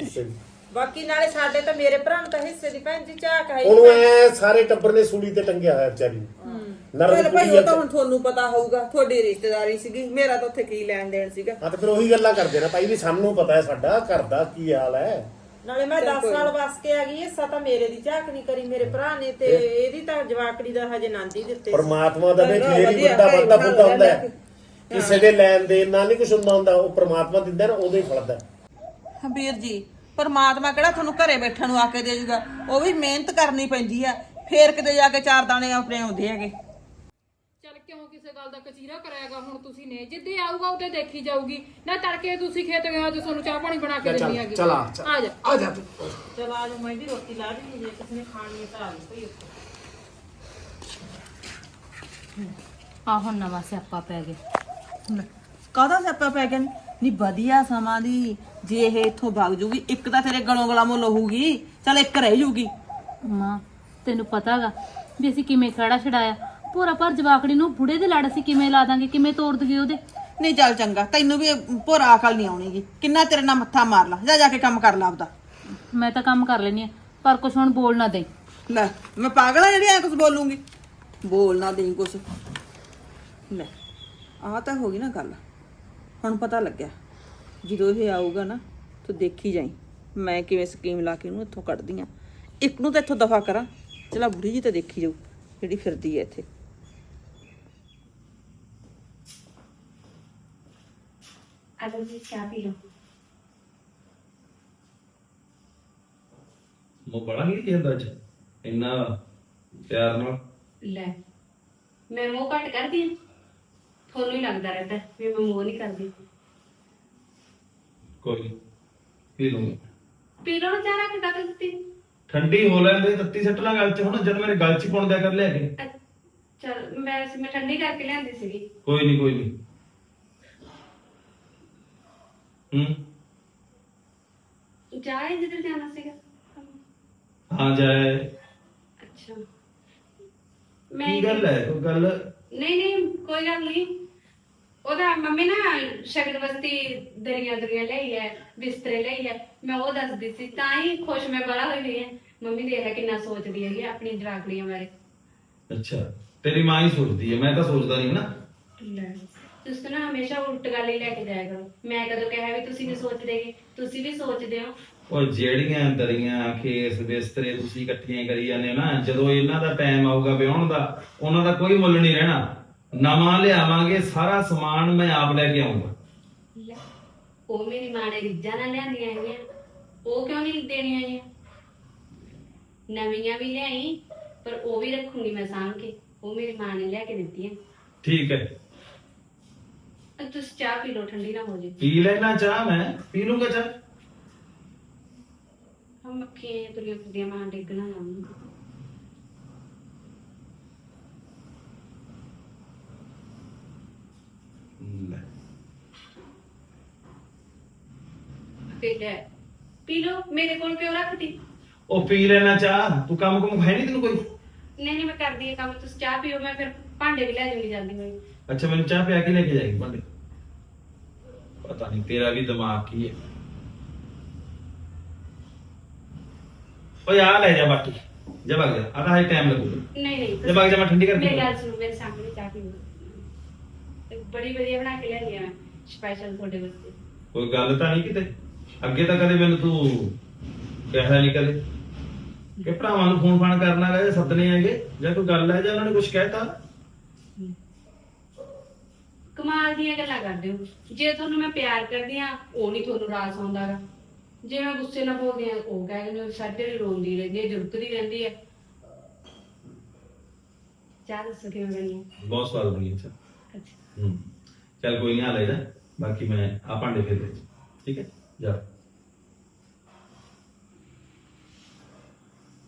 ਹਿੱਸੇ ਦੀ ਬਾਕੀ ਨਾਲੇ ਸਾਡੇ ਤਾਂ ਮੇਰੇ ਭਰਾ ਨੂੰ ਤਾਂ ਹਿੱਸੇ ਦੀ ਭੈਣ ਜੀ ਝਾਕ ਹੈ ਉਹਨੂੰ ਐ ਸਾਰੇ ਟੱਬਰ ਨੇ ਸੂਲੀ ਤੇ ਟੰਗਿਆ ਹੋਇਆ ਵਿਚਾਰੀ ਨੂੰ। ਨਰਮ ਚਲ ਭਾਈ ਕੁੜੀ ਉਹ ਤਾਂ ਹੁਣ ਤੁਹਾਨੂੰ ਪਤਾ ਹੋਊਗਾ ਤੁਹਾਡੀ ਰਿਸ਼ਤੇਦਾਰੀ ਸੀਗੀ ਮੇਰਾ ਤਾਂ ਉੱਥੇ ਕੀ ਲੈਣ ਦੇਣ ਸੀਗਾ। ਹਾਂ ਤੇ ਫਿਰ ਉਹੀ ਗੱਲਾਂ ਕਰਦੇ ਨਾ ਭਾਈ ਵੀ ਸਾਨੂੰ ਪਤਾ ਹੈ ਸਾਡਾ ਘਰ ਦਾ ਕੀ ਹਾਲ ਹੈ। ਨਾਲੇ ਮੈਂ 10 ਸਾਲ ਵਸ ਕੇ ਆ ਗਈ ਹਿੱਸਾ ਤਾਂ ਮੇਰੇ ਦੀ ਝਾਕ ਨਹੀਂ ਕਰੀ ਮੇਰੇ ਭਰਾ ਨੇ ਤੇ ਇਹਦੀ ਤਾਂ ਜਵਾਕੜੀ ਦਾ ਹਜੇ ਨੰਦ ਹੀ ਦਿੱਤੇ ਸੀ। ਪਰਮਾਤਮਾ ਦਾ ਵੀ ਫੇਰ ਬੰਦਾ ਬਣਾ ਬੁੱਧਾ ਹੁੰਦਾ ਹੈ। ਕਿਸੇ ਦੇ ਲੈਣ ਦੇਣ ਨਾਲ ਨਹੀਂ ਕੁਝ ਹੁੰਦਾ ਹੁੰਦਾ ਉਹ ਪਰਮਾਤਮਾ ਦਿੰਦਾ ਨਾ ਉਦੋਂ ਹੀ ਫਲਦਾ ਵੀਰ ਜੀ ਪਰਮਾਤਮਾ ਕਿਹੜਾ ਤੁਹਾਨੂੰ ਘਰੇ ਬੈਠਣ ਨੂੰ ਆ ਕੇ ਦੇ ਜੂਗਾ ਉਹ ਵੀ ਮਿਹਨਤ ਕਰਨੀ ਪੈਂਦੀ ਆ ਫੇਰ ਕਿਤੇ ਜਾ ਕੇ ਚਾਰ ਦਾਣੇ ਆਪਣੇ ਆਉਂਦੇ ਹੈਗੇ। ਕਿਸੇ ਗੱਲ ਦਾ ਕਚੀਰਾ ਕਰਾਏਗਾ ਹੁਣ ਤੁਸੀਂ ਨੇ ਜਿੱਦੇ ਆਊਗਾ ਉਹਦੇ ਦੇਖੀ ਜਾਊਗੀ। ਨਾ ਤੜਕੇ ਤੁਸੀਂ ਖੇਤ ਗਏ ਹੋ ਤੇ ਤੁਹਾਨੂੰ ਚਾਹ ਪਾਣੀ ਬਣਾ ਕੇ ਦਿੰਦੀ ਹੈਗੀ। ਚਲ ਆ ਆ ਜਾ। ਆ ਜਾ ਤੂੰ। ਚਲ ਆ ਜਾ ਮੈਂ ਵੀ ਰੋਟੀ ਲਾ ਦੀ ਜੇ ਕਿਸੇ ਨੇ ਖਾਣੀ ਹੈ ਤਾਂ ਆ ਜਾਓ ਭਈ ਆ ਹੁਣ ਨਵਾਂ ਸਿਆਪਾ ਪੈ ਗਿਆ। ਕਾਹਦਾ ਸਿਆਪਾ ਪੈ ਗਿਆ? ਨਹੀਂ ਵਧੀਆ ਸਮਾਂ ਦੀ ਜੇ ਇਹ ਇੱਥੋਂ ਭੱਗ ਜੂਗੀ ਇੱਕ ਤਾਂ ਤੇਰੇ ਗਲੋਂ ਗਲਾਮੋਂ ਲਹੂਗੀ ਚਲ ਇੱਕ ਰਹਿ ਜੂਗੀ। ਮਾਂ ਤੈਨੂੰ ਪਤਾਗਾ ਵੀ ਅਸੀਂ ਕਿਵੇਂ ਖੜਾ ਛਡਾਇਆ। ਪੂਰਾ ਪਰ ਜਵਾਕੜੀ ਨੂੰ ਬੁੜੇ ਦੇ ਲੜ ਅਸੀਂ ਕਿਵੇਂ ਲਾ ਦਾਂਗੇ ਕਿਵੇਂ ਤੋੜ ਦਗੇ ਉਹਦੇ? ਨਹੀਂ ਚੱਲ ਚੰਗਾ ਤੈਨੂੰ ਵੀ ਭੋਰਾ ਅਕਲ ਨਹੀਂ ਆਉਣੀਗੀ। ਕਿੰਨਾ ਤੇਰੇ ਨਾਲ ਮੱਥਾ ਮਾਰ ਲਾ ਜਾ ਜਾ ਕੇ ਕੰਮ ਕਰ ਲਾ ਆਪਦਾ। ਮੈਂ ਤਾਂ ਕੰਮ ਕਰ ਲੈਣੀ ਆ ਪਰ ਕੁਛ ਹੁਣ ਬੋਲ ਨਾ ਦੇ ਲੈ ਮੈਂ ਪਾਗਲ ਆ ਜਿਹੜੀ ਐ ਕੁਝ ਬੋਲੂੰਗੀ? ਬੋਲ ਨਾ ਦੇਈ ਕੁਝ ਲੈ ਆਹ ਤਾਂ ਹੋ ਗਈ ਨਾ ਗੱਲ। ਹੁਣ ਪਤਾ ਲੱਗਿਆ। ਜਦੋਂ ਇਹ ਆਊਗਾ ਨਾ ਤੂੰ ਦੇਖੀ ਜਾਈ। ਮੈਂ ਕਿਵੇਂ ਸਕੀਮ ਲਾ ਕੇ ਉਹਨੂੰ ਇੱਥੋਂ ਕੱਢਦੀ ਆ। ਇੱਕ ਨੂੰ ਤਾਂ ਇੱਥੋਂ ਦਫਾ ਕਰਾਂ। ਚਲਾ ਬੁੜੀ ਜੀ ਤਾਂ ਦੇਖੀ ਜਾਊ ਜਿਹੜੀ ਫਿਰਦੀ ਐ ਇੱਥੇ। ਅਗਰ ਜੀ ਚਾਹ ਪੀ ਲਓ। ਮੋ ਬੜਾ ਨਹੀਂ ਜਾਂਦਾ ਅੱਜ। ਇੰਨਾ ਪਿਆਰ ਨਾਲ। ਲੈ ਮੈਂ ਮੂੰਹ ਘੱਟ ਕਰਦੀ ਹਾਂ। ਤੁਹਾਨੂੰ ਹੀ ਲੱਗਦਾ ਰਹਿੰਦਾ ਵੀ ਮੈਂ ਮੂੰਹ ਨਹੀਂ ਕਰਦੀ। ਕੋਈ ਨੀ, ਪੀ ਲੂੰਗਾ ਪੀ ਲਓ ਨਾ ਚਾਹ ਰੱਖ ਕੇ ਦਿੱਤੀ ਠੰਡੀ ਹੋ ਲੈਂਦੇ ਤੱਤੀ ਸੱਟ ਲਾ ਗੱਲ ਚ। ਹੁਣ ਜਦ ਮੇਰੇ ਗੱਲ ਚ ਪਾਉਣ ਦਿਆ ਕਰ ਲਿਆ ਕੇ। ਚਲ ਮੈਂ ਮੈਂ ਠੰਡੀ ਕਰਕੇ ਲਿਆਂਦੀ ਸੀਗੀ। ਕੋਈ ਨਹੀਂ ਕੋਈ ਨਹੀਂ। ਹੂੰ। ਜਾਏ ਜਿੱਧਰ ਜਾਣਾ ਸੀਗਾ? ਹਾਂ ਜਾਏ ਅੱਛਾ। ਮੈਂ ਕੀ ਗੱਲ ਹੈ? ਕੋਈ ਗੱਲ? ਨਹੀਂ ਨਹੀਂ ਕੋਈ ਗੱਲ ਨਹੀਂ। ਉਹਦਾ ਮੰਮੀ ਨਾ ਸ਼ਗਨ ਵਸਤੀ ਦਰੀਆਂ ਦਰੀਆਂ ਲਈ ਹੈ ਬਿਸਤਰੇ ਲਈ ਹੈ। ਮੈਂ ਉਹ ਦੱਸਦੀ ਸੀ ਤਾਂ ਹੀ ਖੁਸ਼ ਮੈਂ ਬੜਾ ਹੋਈ ਹੋਈ ਹੈ। ਮੰਮੀ ਦੇਖ ਲੈ ਕਿੰਨਾ ਸੋਚਦੀ ਹੈਗੀ ਆਪਣੀ ਜਵਾਕੜੀਆਂ ਬਾਰੇ। ਅੱਛਾ ਤੇਰੀ ਮਾਂ ਹੀ ਸੋਚਦੀ ਹੈ ਮੈਂ ਤਾਂ ਸੋਚਦਾ ਨਹੀਂ ਨਾ ਲੈ। ਤੁਸੀਂ ਨਾ ਹਮੇਸ਼ਾ ਉਲਟ ਗੱਲ ਹੀ ਲੈ ਕੇ ਜਾਇਆ ਕਰੋ। ਮੈਂ ਕਦੋਂ ਕਿਹਾ ਵੀ ਤੁਸੀਂ ਨਹੀਂ ਸੋਚਦੇਗੇ ਤੁਸੀਂ ਵੀ ਸੋਚਦੇ ਹੋ। ਉਹ ਜਿਹੜੀਆਂ ਦਰੀਆਂ ਖੇਸ ਬਿਸਤਰੇ ਤੁਸੀਂ ਇਕੱਠੀਆਂ ਕਰੀ ਜਾਂਦੇ ਹੋ ਨਾ ਜਦੋਂ ਇਹਨਾਂ ਦਾ ਟਾਈਮ ਆਊਗਾ ਵਿਆਹਣ ਦਾ ਉਹਨਾਂ ਦਾ ਕੋਈ ਮੁੱਲ ਨਹੀਂ ਰਹਿਣਾ। ਨਵਾਂ ਲਿਆਵਾਂਗੇ ਸਾਰਾ ਸਮਾਨ ਮੈਂ ਆਪ ਲੈ ਕੇ ਆਉਂਗਾ ਲੈ, ਉਹ ਮੇਰੀ ਮਾਂ ਨੇ ਰਿੱਜਾਂ ਨਾਲ ਲਿਆਂਦੀਆਂ ਹੈਗੀਆਂ। ਉਹ ਕਿਉਂ ਨਹੀਂ ਦੇਣੀਆਂ ਜੀ ਨਵੀਆਂ ਵੀ ਲਿਆਈ ਪਰ ਉਹ ਵੀ ਰੱਖੂੰਗੀ ਮੈਂ ਸਾਂਭ ਕੇ। ਉਹ ਮੇਰੀ ਮਾਂ ਨੇ ਲਿਆ ਕੇ ਦਿੱਤੀਆਂ। ਠੀਕ ਹੈ। ਤੁਸੀਂ ਚਾਹ ਪੀ ਲਓ ਠੰਡੀ ਨਾ ਹੋ ਜੇ। ਪੀ ਲੈਣਾ ਚਾਹ ਮੈਂ। ਪੀ ਲੂੰਗਾ ਚਾਹ? ਹਮ ਮੱਖੀਆਂ ਤੁਰੀਆਂ ਫਿਰਦੀਆਂ ਮਾਂ ਡੇਗਣਾ ਨਾ। ਲੈ। ਪੀ ਲੈ। ਪੀ ਲਓ ਮੇਰੇ ਕੋਲ ਕਿਉਂ ਰੱਖਦੀ ਉਹ ਪੀ ਲੈਣਾ ਚਾਹ। ਤੂੰ ਕੰਮ ਕੁਮ ਹੈ ਨਹੀਂ ਤੈਨੂੰ ਕੋਈ? ਨਹੀਂ ਨਹੀਂ ਮੈਂ ਕਰਦੀ ਹਾਂ ਕੰਮ। ਤੁਸੀਂ ਚਾਹ ਪੀਓ ਮੈਂ ਫਿਰ ਭਾਂਡੇ ਵੀ ਲੈ ਜਲਦੀ ਹੋਈ ਅੱਛਾ ਮੈਨੂੰ ਚਾਹ ਪਿਆ ਕੇ ਲੈ ਕੇ ਜਾਏਗੀ ਭਾਂਡੇ। ਪਤਾ ਨਹੀਂ ਤੇਰਾ ਵੀ ਦਿਮਾਗ ਕੀ ਹੈ? ਓਏ ਆ ਲੈ ਜਾ ਬਾਕੀ ਜਾ ਵਗ ਜਾ। ਆਦਾ ਹੈ ਟਾਈਮ ਲੱਗੂਗਾ। ਨਹੀਂ ਨਹੀਂ ਜੇ ਵਗ ਜਾ ਮੈਂ ਠੰਡੀ ਕਰਕੇ ਮੇਰੀ ਗੱਲ ਸੁਣੋ ਮੇਰੇ ਸਾਹਮਣੇ ਚਾਹ ਪੀਓ। ਇੱਕ ਬੜੀ ਵਧੀਆ ਬਣਾ ਕੇ ਲਿਆਂਦੀ ਆ ਸਪੈਸ਼ਲ ਤੁਹਾਡੇ ਵਾਸਤੇ। ਕੋਈ ਗੱਲ ਤਾਂ ਨਹੀਂ ਕਿਤੇ। ਅੱਗੇ ਤਾਂ ਕਦੇ ਮੈਨੂੰ ਤੂੰ ਕਿਹਾ ਨਹੀਂ ਕਦੇ। ਕਿ ਭਰਾਵਾਂ ਨੂੰ ਫੋਨ ਫਾਨ ਕਰਨਾ ਰਹੇ ਸੱਦਣੇ ਹੈਗੇ? ਜਾਂ ਕੋਈ ਗੱਲ ਹੈ ਜਾਂ ਉਹਨਾਂ ਨੇ ਕੁਝ ਕਹਿਤਾ? ਕਮਾਲ ਦੀਆਂ ਗੱਲਾਂ ਕਰਦੇ ਹੋ ਜੇ ਤੁਹਾਨੂੰ ਮੈਂ ਪਿਆਰ ਕਰਦੀ ਆ ਉਹ ਨਹੀਂ ਤੁਹਾਨੂੰ ਰਾਸ ਆਉਂਦਾ ਗਾ। ਜੇ ਮੈਂ ਗੁੱਸੇ ਨਾਲ ਬੋਲਦੀ ਆ ਉਹ ਕਹਿੰਦੇ ਨੇ ਸਾਡੇ ਲਈ ਰੋਂਦੀ ਰਹਿੰਦੀ ਹੈ ਜੁਰਕਦੀ ਰਹਿੰਦੀ ਹੈ। ਚਾਹ ਦੱਸੋ ਕਿਵੇਂ ਬਣੀ ਹੈ? ਬਹੁਤ ਸਵਾਦ ਬਣੀ ਅੱਛਾ ਅੱਛਾ। ਹੂੰ। ਚੱਲ ਕੋਈ ਨਹੀਂ ਆ ਲੈ ਜਾ। ਬਾਕੀ ਮੈਂ ਆ ਭਾਂਡੇ ਫੇਰ ਦੇ ਠੀਕ ਹੈ? ਜਾ।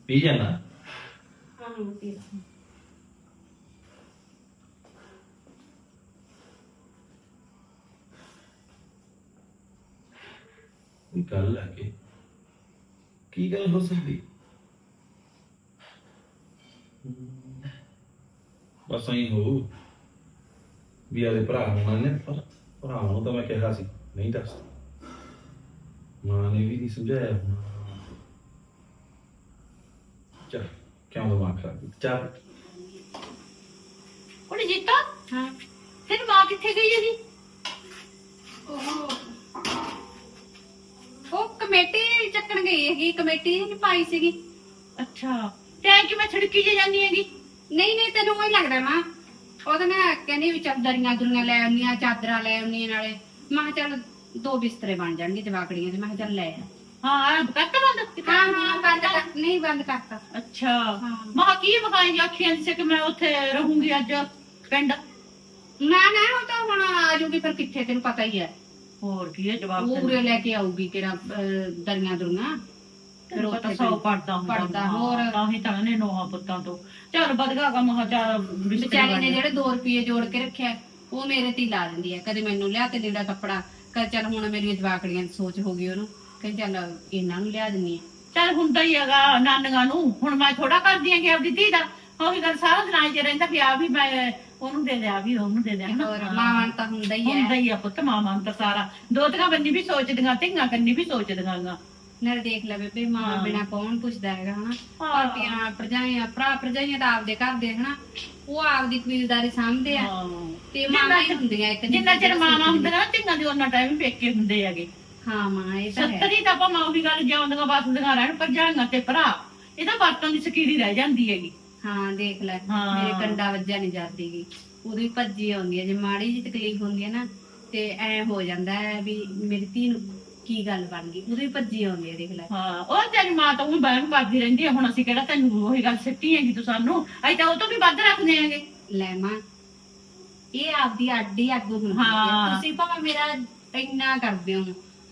ਪੀ ਜਾਣਾ ਹਾਂ ਹਾਂ ਪੀ ਲਓ। ਕੋਈ ਗੱਲ ਹੈ ਕਿ। ਕੀ ਗੱਲ ਹੋ ਸਕਦੀ? ਬਸ ਐਂ ਹੋ ਵੀ ਆਦੇ ਭਰਾ ਹੋਣਾ ਨੇ ਪਰ ਭਰਾ ਨੂੰ ਤਾਂ ਮੈਂ ਕਿਹਾ ਸੀ ਨਹੀਂ ਦੱਸ ਮਾਂ ਨੇ ਵੀ ਨਹੀਂ ਸਮਝਾਇਆ ਹੋਣਾ। ਚਲ ਕਿਉਂ ਦਿਮਾਗ ਖਰਾਬ ਕੀਤਾ? ਚੱਲ ਉਹਨੇ ਜੀਤਾ? ਹਾਂ। ਫਿਰ ਮਾਂ ਕਿੱਥੇ ਗਈ ਹੈਗੀ? ਉਹ ਉਹ ਕਮੇਟੀ ਚੱਕਣ ਗਈ ਹੈਗੀ ਕਮੇਟੀ ਨਹੀਂ ਪਾਈ ਸੀਗੀ। ਅੱਛਾ। ਤੇ ਕਿ ਮੈਂ ਛੜਕੀ ਜੇ ਜਾਂਦੀ ਹੈਗੀ? ਨਹੀਂ ਨਹੀਂ ਤੈਨੂੰ ਉਹ ਹੀ ਲੱਗਦਾ ਮਾਂ ਉਹਦੇ ਨਾ ਕਹਿੰਦੀ ਵੀ ਚੱਲ ਦਰੀਆਂ ਦੁਰੀਆਂ ਲੈ ਆਉਣੀਆਂ ਚਾਦਰਾਂ ਲੈ ਆਉਣੀਆਂ ਨਾਲੇ। ਮੈਂ ਕਿਹਾ ਚੱਲ ਦੋ ਬਿਸਤਰੇ ਬਣ ਜਾਣਗੇ ਜਵਾਕੜੀਆਂ ਦੇ ਮੈਂ ਕਿਹਾ ਚੱਲ ਲੈ ਆ। ਹਾਂ ਬੰਦ? ਹਾਂ ਹਾਂ ਬੰਦ ਕਰ ਨਹੀਂ ਬੰਦ ਕਰਤਾ। ਅੱਛਾ। ਮਹਾ ਕੀ ਮਖਾਈ ਆਖੀਆਂ ਸੀ ਕਿ ਮੈਂ ਉੱਥੇ ਰਹੂੰਗੀ ਅੱਜ ਪਿੰਡ? ਨਾ ਨਾ ਉਹ ਤਾਂ ਹੁਣ ਆ ਜੂਗੀ ਫਿਰ ਕਿੱਥੇ ਤੈਨੂੰ ਪਤਾ ਹੀ ਹੈ। ਹੋਰ ਕੀ ਹੈ ਜਵਾਬ ਉਹ ਉਰੇ ਲੈ ਕੇ ਆਊਗੀ ਤੇਰਾ ਦਰੀਆਂ ਦੁਰੀਆਂ। ਫਿਰ ਉਹ ਤਾਂ ਸੌ ਪੜਦਾ ਹੁੰਦਾ ਪੜਦਾ, ਹੁੰਦਾ। ਹੋਰ। ਤਾਂ ਹੀ ਤਾਂ ਨੇ ਨੋਹਾਂ ਪੁੱਤਾਂ ਤੋਂ। ਚੱਲ ਬਦਗਾ ਬਿਸਤਰੇ ਵਿਚਾਰੀ ਨੇ ਜਿਹੜੇ 2 ਰੁਪਏ ਜੋੜ ਕੇ ਰੱਖਿਆ ਉਹ ਮੇਰੇ ਤੇ ਹੀ ਲਾ ਦਿੰਦੀ ਹੈ ਕਦੇ ਮੈਨੂੰ ਲਿਆ ਤੇ ਲੀੜਾ ਕੱਪੜਾ। ਕਦੇ ਚੱਲ ਹੁਣ ਮੇਰੀਆਂ ਜਵਾਕੜੀਆਂ ਦੀ ਸੋਚ ਹੋ ਗਈ ਉਹਨੂੰ। ਕਹਿੰਦੀ ਚੱਲ ਇਹਨਾਂ ਨੂੰ ਲਿਆ ਦਿੰਨੀ ਆ। ਚੱਲ ਹੁੰਦਾ ਹੀ ਹੈਗਾ ਨਾਨੀਆਂ ਨੂੰ। ਹੁਣ ਮੈਂ ਥੋੜਾ ਕਰਦੀ ਆਂ ਕਿ ਆਪਦੀ ਧੀ ਦਾ। ਉਹੀ ਗੱਲ ਸਾਰਾ ਦਿਨ ਆਈ ਜੇ ਰਹਿੰਦਾ ਵੀ ਆ ਵੀ ਮੈਂ ਉਹਨੂੰ ਦੇ ਦਿਆ ਵੀ ਉਹਨੂੰ ਦੇ ਦਿਆ ਹਨਾ। ਹੋਰ ਹਾਂ। ਮਾਵਾਂ ਨੂੰ ਤਾਂ ਹੁੰਦਾ ਹੀ ਹੁੰਦਾ ਹੈ ਹੀ ਆ ਪੁੱਤ ਮਾਵਾਂ ਨੂੰ ਤਾਂ ਸਾਰਾ। ਦੋਤੀਆਂ ਬੰਨੀ ਵੀ ਸੋਚਦੀਆਂ ਧੀਆਂ ਕੰਨੀ ਵੀ ਸੋਚਦੀਆਂ ਗਾ। ਨਾਲ ਦੇਖ ਲੈ ਬੇਬੇ ਮਾਂ ਹਾਂ। ਬਿਨਾ ਕੌਣ ਪੁੱਛਦਾ ਹੈਗਾ ਹਨਾ। ਹਾਂ। ਭਾਪੀਆਂ ਭਰਜਾਈਆਂ ਭਰਾ ਭਰਜਾਈਆਂ ਤਾਂ ਆਪਦੇ ਘਰ ਦੇ ਹਨਾ। ਉਹ ਆਪਦੀ ਕਬੀਲਦਾਰੀ ਸਾਂਭਦੇ ਆ। ਹਾਂ। ਤੇ ਮਾਂ ਹੀ ਹੁੰਦੀਆਂ ਇੱਕ ਜਿੰਨਾ ਚਿਰ ਦਾ ਹੁੰਦੀਆਂ ਧੀਆਂ ਦੀ ਉਹਨਾਂ ਟਾਈਮ ਪੇਕੇ ਹੁੰਦੇ ਹੈਗੇ। ਹਾਂ ਮਾਂ ਇਹ ਤਾਂ ਹੈ। ਸੱਤਰੀ ਤਾਂ ਭਾਵੇਂ ਉਹੀ ਗੱਲ ਜਿਉਂਦੀਆਂ ਵਸਦੀਆਂ ਰਹਿਣ ਪਰ ਜਾਈਆਂ ਤੇ ਭਰਾ। ਇਹ ਤਾਂ ਵਰਤੋਂ ਦੀ ਸਕੀਰੀ ਰਹਿ ਜਾਂਦੀ ਹੈਗੀ। ਹਾਂ ਦੇਖ ਲੈ। ਹਾਂ। ਮੇਰੇ ਕੰਡਾ ਵੱਜਾ ਨਹੀਂ ਜਾਂਦੀਗੀ ਉਹਦੀ ਭੱਜੀ ਆਉਂਦੀ ਹੈ ਜੇ ਮਾੜੀ ਜਿਹੀ ਤਕਲੀਫ ਹੁੰਦੀ ਹੈ ਨਾ ਤੇ ਐ ਹੋ ਜਾਂਦਾ ਹੈ ਵੀ ਮੇਰੀ ਧੀ ਨੂੰ ਕੀ ਗੱਲ ਬਣ ਗਈ। ਉਹਦੀ ਭੱਜੀ ਆਉਂਦੀ ਹੈ ਦੇਖ ਲੈ। ਹਾਂ ਉਹ ਤੇਰੀ ਮਾਂ ਤਾਂ ਉਹ ਬਹਿਮ ਕਰਦੀ ਰਹਿੰਦੀ ਹੈ ਹੁਣ ਅਸੀਂ ਕਿਹੜਾ ਤੈਨੂੰ ਉਹੀ ਗੱਲ ਸਿੱਟੀ ਹੈਗੀ ਤੂੰ ਸਾਨੂੰ? ਅਸੀਂ ਤਾਂ ਉਹ ਤੋਂ ਵੀ ਵੱਧ ਰੱਖਦੇ ਹੈਗੇ। ਲੈ ਮਾਂ ਇਹ ਆਪਦੀ ਆਡੀ ਅੱਗ ਹੁੰਦੀ ਹੈ ਹਾਂ। ਤੁਸੀਂ ਭਾਵੇਂ ਮੇਰਾ ਇੰਨਾ ਕਰਦੇ ਹੋ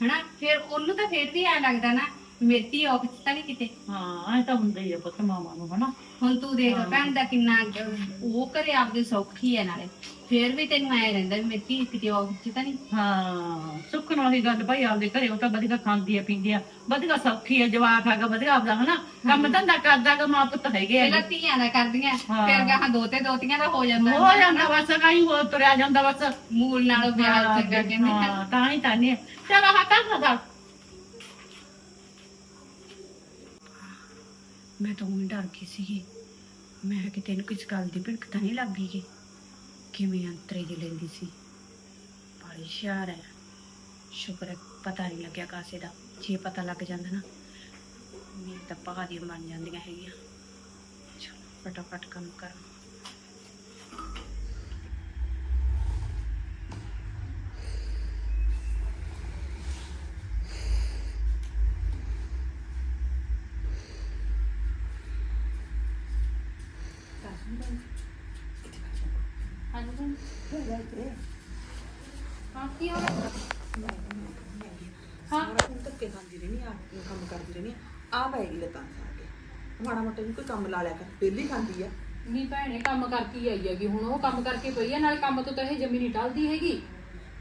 ਹਨਾ? ਫਿਰ ਉਹਨੂੰ ਤਾਂ ਫਿਰ ਵੀ ਐ ਲੱਗਦਾ ਨਾ ਮੇਰੀ ਆਫਿਸ ਤਾਂ ਨਹੀਂ ਕਿਤੇ? ਹਾਂ ਐ ਤਾਂ ਹੁੰਦਾ ਹੀ ਆ ਪੁੱਤ ਮਾਮਾ ਨੂੰ ਹਨਾ? ਹੁਣ ਤੂੰ ਦੇਖ ਭੈਣ ਦਾ ਕਿੰਨਾ ਅਹ, ਉਹ ਘਰੇ ਆਪਦੇ ਸੌਖੀ ਹੈ ਨਾਲੇ। ਫੇਰ ਵੀ ਤੈਨੂੰ ਐ ਰਹਿੰਦਾ ਵੀ ਮੇਰੀ ਕਿਤੇ ਆਫਿਸ ਚ ਤਾਂ ਨਹੀਂ। ਹਾਂ ਸੁੱਖ ਨਾਲ ਹੀ ਗੱਲ ਭਾਈ ਆਪਦੇ ਘਰੇ ਉਹ ਤਾਂ ਵਧੀਆ ਖਾਂਦੀ ਆ ਪੀਂਦੀ ਆ। ਵਧੀਆ ਸੌਖੀ ਆ ਜਵਾਕ ਹੈਗਾ ਵਧੀਆ ਆਪਦਾ ਹਨਾ? ਕੰਮ ਧੰਦਾ ਕਰਦਾ ਗਾ ਮਾਂ ਪੁੱਤ ਹੈਗੇ ਆ। ਪਹਿਲਾਂ ਧੀਆਂ ਦਾ ਕਰਦੀਆਂ ਹਾਂ। ਫਿਰ ਗਾਹਾਂ ਦੋਤੇ ਦੋਤੀਆਂ ਦਾ ਹੋ ਜਾਂਦਾ ਹੋ ਜਾਂਦਾ ਬਸ ਕਹੀਂ ਹੋ ਤੁਰਿਆ ਜਾਂਦਾ ਬਸ। ਮੂਲ ਨਾਲੋਂ ਵਿਆਹ ਚੰਗਾ ਕਹਿੰਦੇ। ਹਾਂ ਤਾਂ ਹੀ ਤਾਂ ਨਹੀਂ। ਚਲ ਆਹ ਕਰ ਮੈਂ ਤਾਂ ਉਹੀ ਡਰ ਗਈ ਸੀਗੀ। ਮੈਂ ਕਿਹਾ ਕਿਤੇ ਇਹਨੂੰ ਕਿਸ ਗੱਲ ਦੀ ਭਿਣਕ ਤਾਂ ਨਹੀਂ ਲੱਗ ਗਈ ਕਿ ਕਿਵੇਂ ਅੰਤਰੇ ਦੀ ਲੈਂਦੀ ਸੀ। ਬੜੀ ਹੁਸ਼ਿਆਰ ਹੈ। ਸ਼ੁਕਰ ਹੈ ਪਤਾ ਨਹੀਂ ਲੱਗਿਆ ਕਾਸੇ ਦਾ। ਜੇ ਪਤਾ ਲੱਗ ਜਾਂਦਾ ਨਾ ਮੇਰੀ ਤਾਂ ਪਾ ਦੀਆਂ ਬਣ ਜਾਂਦੀਆਂ ਹੈਗੀਆਂ। ਚਲੋ ਫਟਾਫਟ ਕੰਮ ਕਰ ਹਾਂ ਕੀ ਹੋ ਰਿਹਾ ਹਾਂ ਧੱਕੇ ਖਾਂਦੀ ਰਹਿਣੀ ਆ ਨੂੰ ਕੰਮ ਕਰਦੀ ਰਹਿਣੀ ਆ ਪੈਗੀ ਲਤਾਂ ਖਾ ਕੇ ਮਾੜਾ ਮੋਟਾ ਵੀ ਕੋਈ ਕੰਮ ਲਾ ਲਿਆ ਕਰ ਪਹਿਲੀ ਖਾਂਦੀ ਆ। ਨਹੀਂ ਭੈਣੇ ਕੰਮ ਕਰਕੇ ਆਈ ਹੈਗੀ ਹੁਣ ਉਹ ਕੰਮ ਕਰਕੇ ਪਈ ਆ ਨਾਲੇ ਕੰਮ ਤੋਂ ਤਾਂ ਇਹ ਜਮੀ ਨਹੀਂ ਟਲਦੀ ਹੈਗੀ।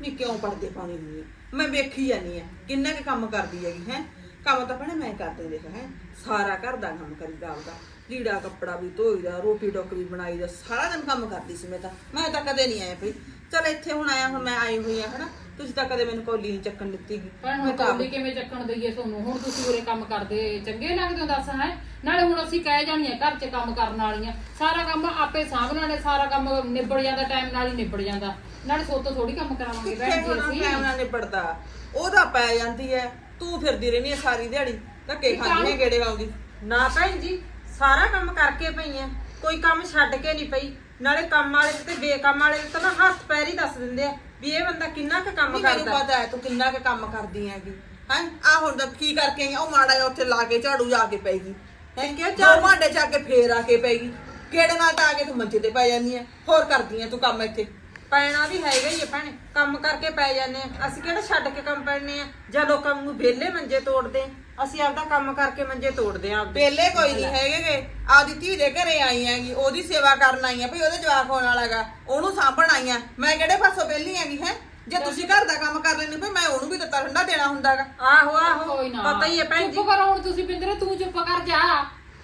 ਨੀ ਕਿਉਂ ਪੜਦੇ ਪਾਣੀ ਹੁੰਦੀ ਮੈਂ ਵੇਖੀ ਜਾਨੀ ਆ ਕਿੰਨਾ ਕੁ ਕੰਮ ਕਰਦੀ ਹੈਗੀ ਹੈ? ਕੰਮ ਤਾਂ ਭੈਣੇ ਮੈਂ ਕਰਦੇ ਦੇਖ ਹੈ? ਸਾਰਾ ਘਰ ਦਾ ਕੰਮ ਕਰੀਦਾ ਆਪਦਾ। ਲੀੜਾ ਕੱਪੜਾ ਵੀ ਧੋਈਦਾ ਰੋਟੀ ਟੋਕਰੀ ਬਣਾਈਦਾ ਸਾਰਾ ਦਿਨ ਕੰਮ ਕਰਦੀ ਸੀ ਮੈਂ ਤਾਂ। ਮੈਂ ਤਾਂ ਕਦੇ ਨਹੀਂ ਆਇਆ ਭਈ। ਚਲ ਇੱਥੇ ਹੁਣ ਆਇਆ ਹੁਣ ਮੈਂ ਆਈ ਹੋਈ ਆ ਹਨਾ? ਤੁਸੀਂ ਤਾਂ ਕਦੇ ਮੈਨੂੰ ਕੌਲੀ ਨਹੀਂ ਚੱਕਣ ਦਿੱਤੀ ਭੈਣ ਹੁਣ ਕੋਲੀ ਕਿਵੇਂ ਚੱਕਣ ਦਈਏ ਤੁਹਾਨੂੰ? ਹੁਣ ਤੁਸੀਂ ਉਰੇ ਕੰਮ ਕਰਦੇ ਚੰਗੇ ਲੱਗਦੇ ਹੋ ਦੱਸ ਹੈ? ਨਾਲੇ ਹੁਣ ਅਸੀਂ ਕਹਿ ਜਾਣੀਆਂ ਘਰ 'ਚ ਕੰਮ ਕਰਨ ਵਾਲੀਆਂ ਸਾਰਾ ਕੰਮ ਆਪੇ ਸਾਂਭਣਾ ਨੇ ਸਾਰਾ ਕੰਮ ਨਿਬੜ ਜਾਂਦਾ ਟਾਈਮ ਨਾਲ ਹੀ ਨਿਬੜ ਜਾਂਦਾ। ਨਾਲੇ ਸੋਤੋਂ ਥੋੜੀ ਕੰਮ ਕਰਾਵਾਂਗੇ ਕਿੱਥੇ ਭੈਣ ਜੀ ਹੁਣ ਅਸੀਂ? ਟਾਈਮ ਨਾਲ ਨਿਬੜਦਾ? ਉਹਦਾ ਪੈ ਜਾਂਦੀ ਐ। ਤੂੰ ਫਿਰਦੀ ਰਹਿੰਦੀ ਐ ਸਾਰੀ ਦਿਹਾੜੀ। ਧੱਕੇ ਐ ਗੇੜੇ ਆਉਂਦੀ ਨਾ ਭੈਣ ਜੀ ਸਾਰਾ ਕੰਮ ਕਰਕੇ ਪਈ ਐ। ਕੋਈ ਕੰਮ ਛੱਡ ਕੇ ਨਹੀਂ ਪਈ। ਨਾਲੇ ਕੰਮ ਵਾਲੇ ਤੇ ਬੇਕੰਮ ਵਾਲੇ ਤਾਂ ਨਾ ਹੱਥ ਪੈਰ ਹੀ ਦੱਸ ਦਿੰਦੇ ਆ ਵੀ ਇਹ ਬੰਦਾ ਕਿੰਨਾ ਕੁ ਕੰਮ ਮੈਨੂੰ ਕਰਦਾ? ਪਤਾ ਹੈ ਤੂੰ ਕਿੰਨਾ ਕੁ ਕੰਮ ਕਰਦੀ ਹੈਗੀ ਹੈ? ਆ ਹੁਣ ਤਾਂ ਕੀ ਕਰਕੇ ਆਈ ਆਂ? ਉਹ ਮਾੜਾ ਜਿਹਾ ਉੱਥੇ ਲਾ ਕੇ ਝਾੜੂ ਜਾ ਕੇ ਪੈਗੀ ਹੈ ਕਿ ਚਾਰ ਭਾਂਡੇ ਜਾ ਕੇ ਫੇਰ ਆ ਕੇ ਪੈਗੀ ਕਿਹੜੇ ਨਾਲ ਤਾਂ ਆ ਕੇ ਤੂੰ ਮੰਜੇ ਤੇ ਪੈ ਜਾਂਦੀ ਐ ਹੋਰ ਕਰਦੀ ਐ ਤੂੰ ਕੰਮ ਇੱਥੇ? ਪੈਣਾ ਵੀ ਹੈਗਾ ਹੀ ਆ ਭੈਣੇ। ਕੰਮ ਕਰਕੇ ਪੈ ਜਾਂਦੇ ਆ। ਅਸੀਂ ਕਿਹੜਾ ਛੱਡ ਕੇ ਕੰਮ ਪੈਣੇ ਆ? ਜਾਂ ਲੋਕਾਂ ਨੂੰ ਵਿਹਲੇ ਮੰਜੇ ਤੋੜਦੇ ਆ। ਅਸੀਂ ਆਪਦਾ ਕੰਮ ਕਰਕੇ ਮੰਜੇ ਤੋੜਦੇ ਆ ਆਪਦੇ। ਪਹਿਲੇ ਕੋਈ ਨਹੀਂ ਹੈਗੇਗੇ। ਆਪਦੀ ਧੀ ਦੇ ਘਰੇ ਆਈ ਹੈਗੀ ਉਹਦੀ ਸੇਵਾ ਕਰਨ ਆਈ ਆ ਭਈ ਉਹਦੇ ਜਵਾਕ ਹੋਣ ਵਾਲਾ ਹੈਗਾ ਉਹਨੂੰ ਸਾਂਭਣ ਆਈ ਆ। ਮੈਂ ਕਿਹੜੇ ਪਾਸੋਂ ਪਹਿਲੀ ਹੈਗੀ ਹੈ? ਜੇ ਤੁਸੀਂ ਘਰ ਦਾ ਕੰਮ ਕਰ ਲੈਂਦੇ ਭਈ ਮੈਂ ਉਹਨੂੰ ਵੀ ਤਾਂ ਠੰਡਾ ਦੇਣਾ ਹੁੰਦਾਗਾ ਆਹੋ ਆਹੋ। ਕੋਈ ਨਾ। ਪਤਾ ਹੀ ਹੈ ਭੈਣ ਜੀ। ਚੁੱਪ ਕਰੋ ਹੁਣ ਤੁਸੀਂ ਪਿੰਦਰੇ ਤੂੰ ਚੁੱਪ ਕਰ ਜਾ।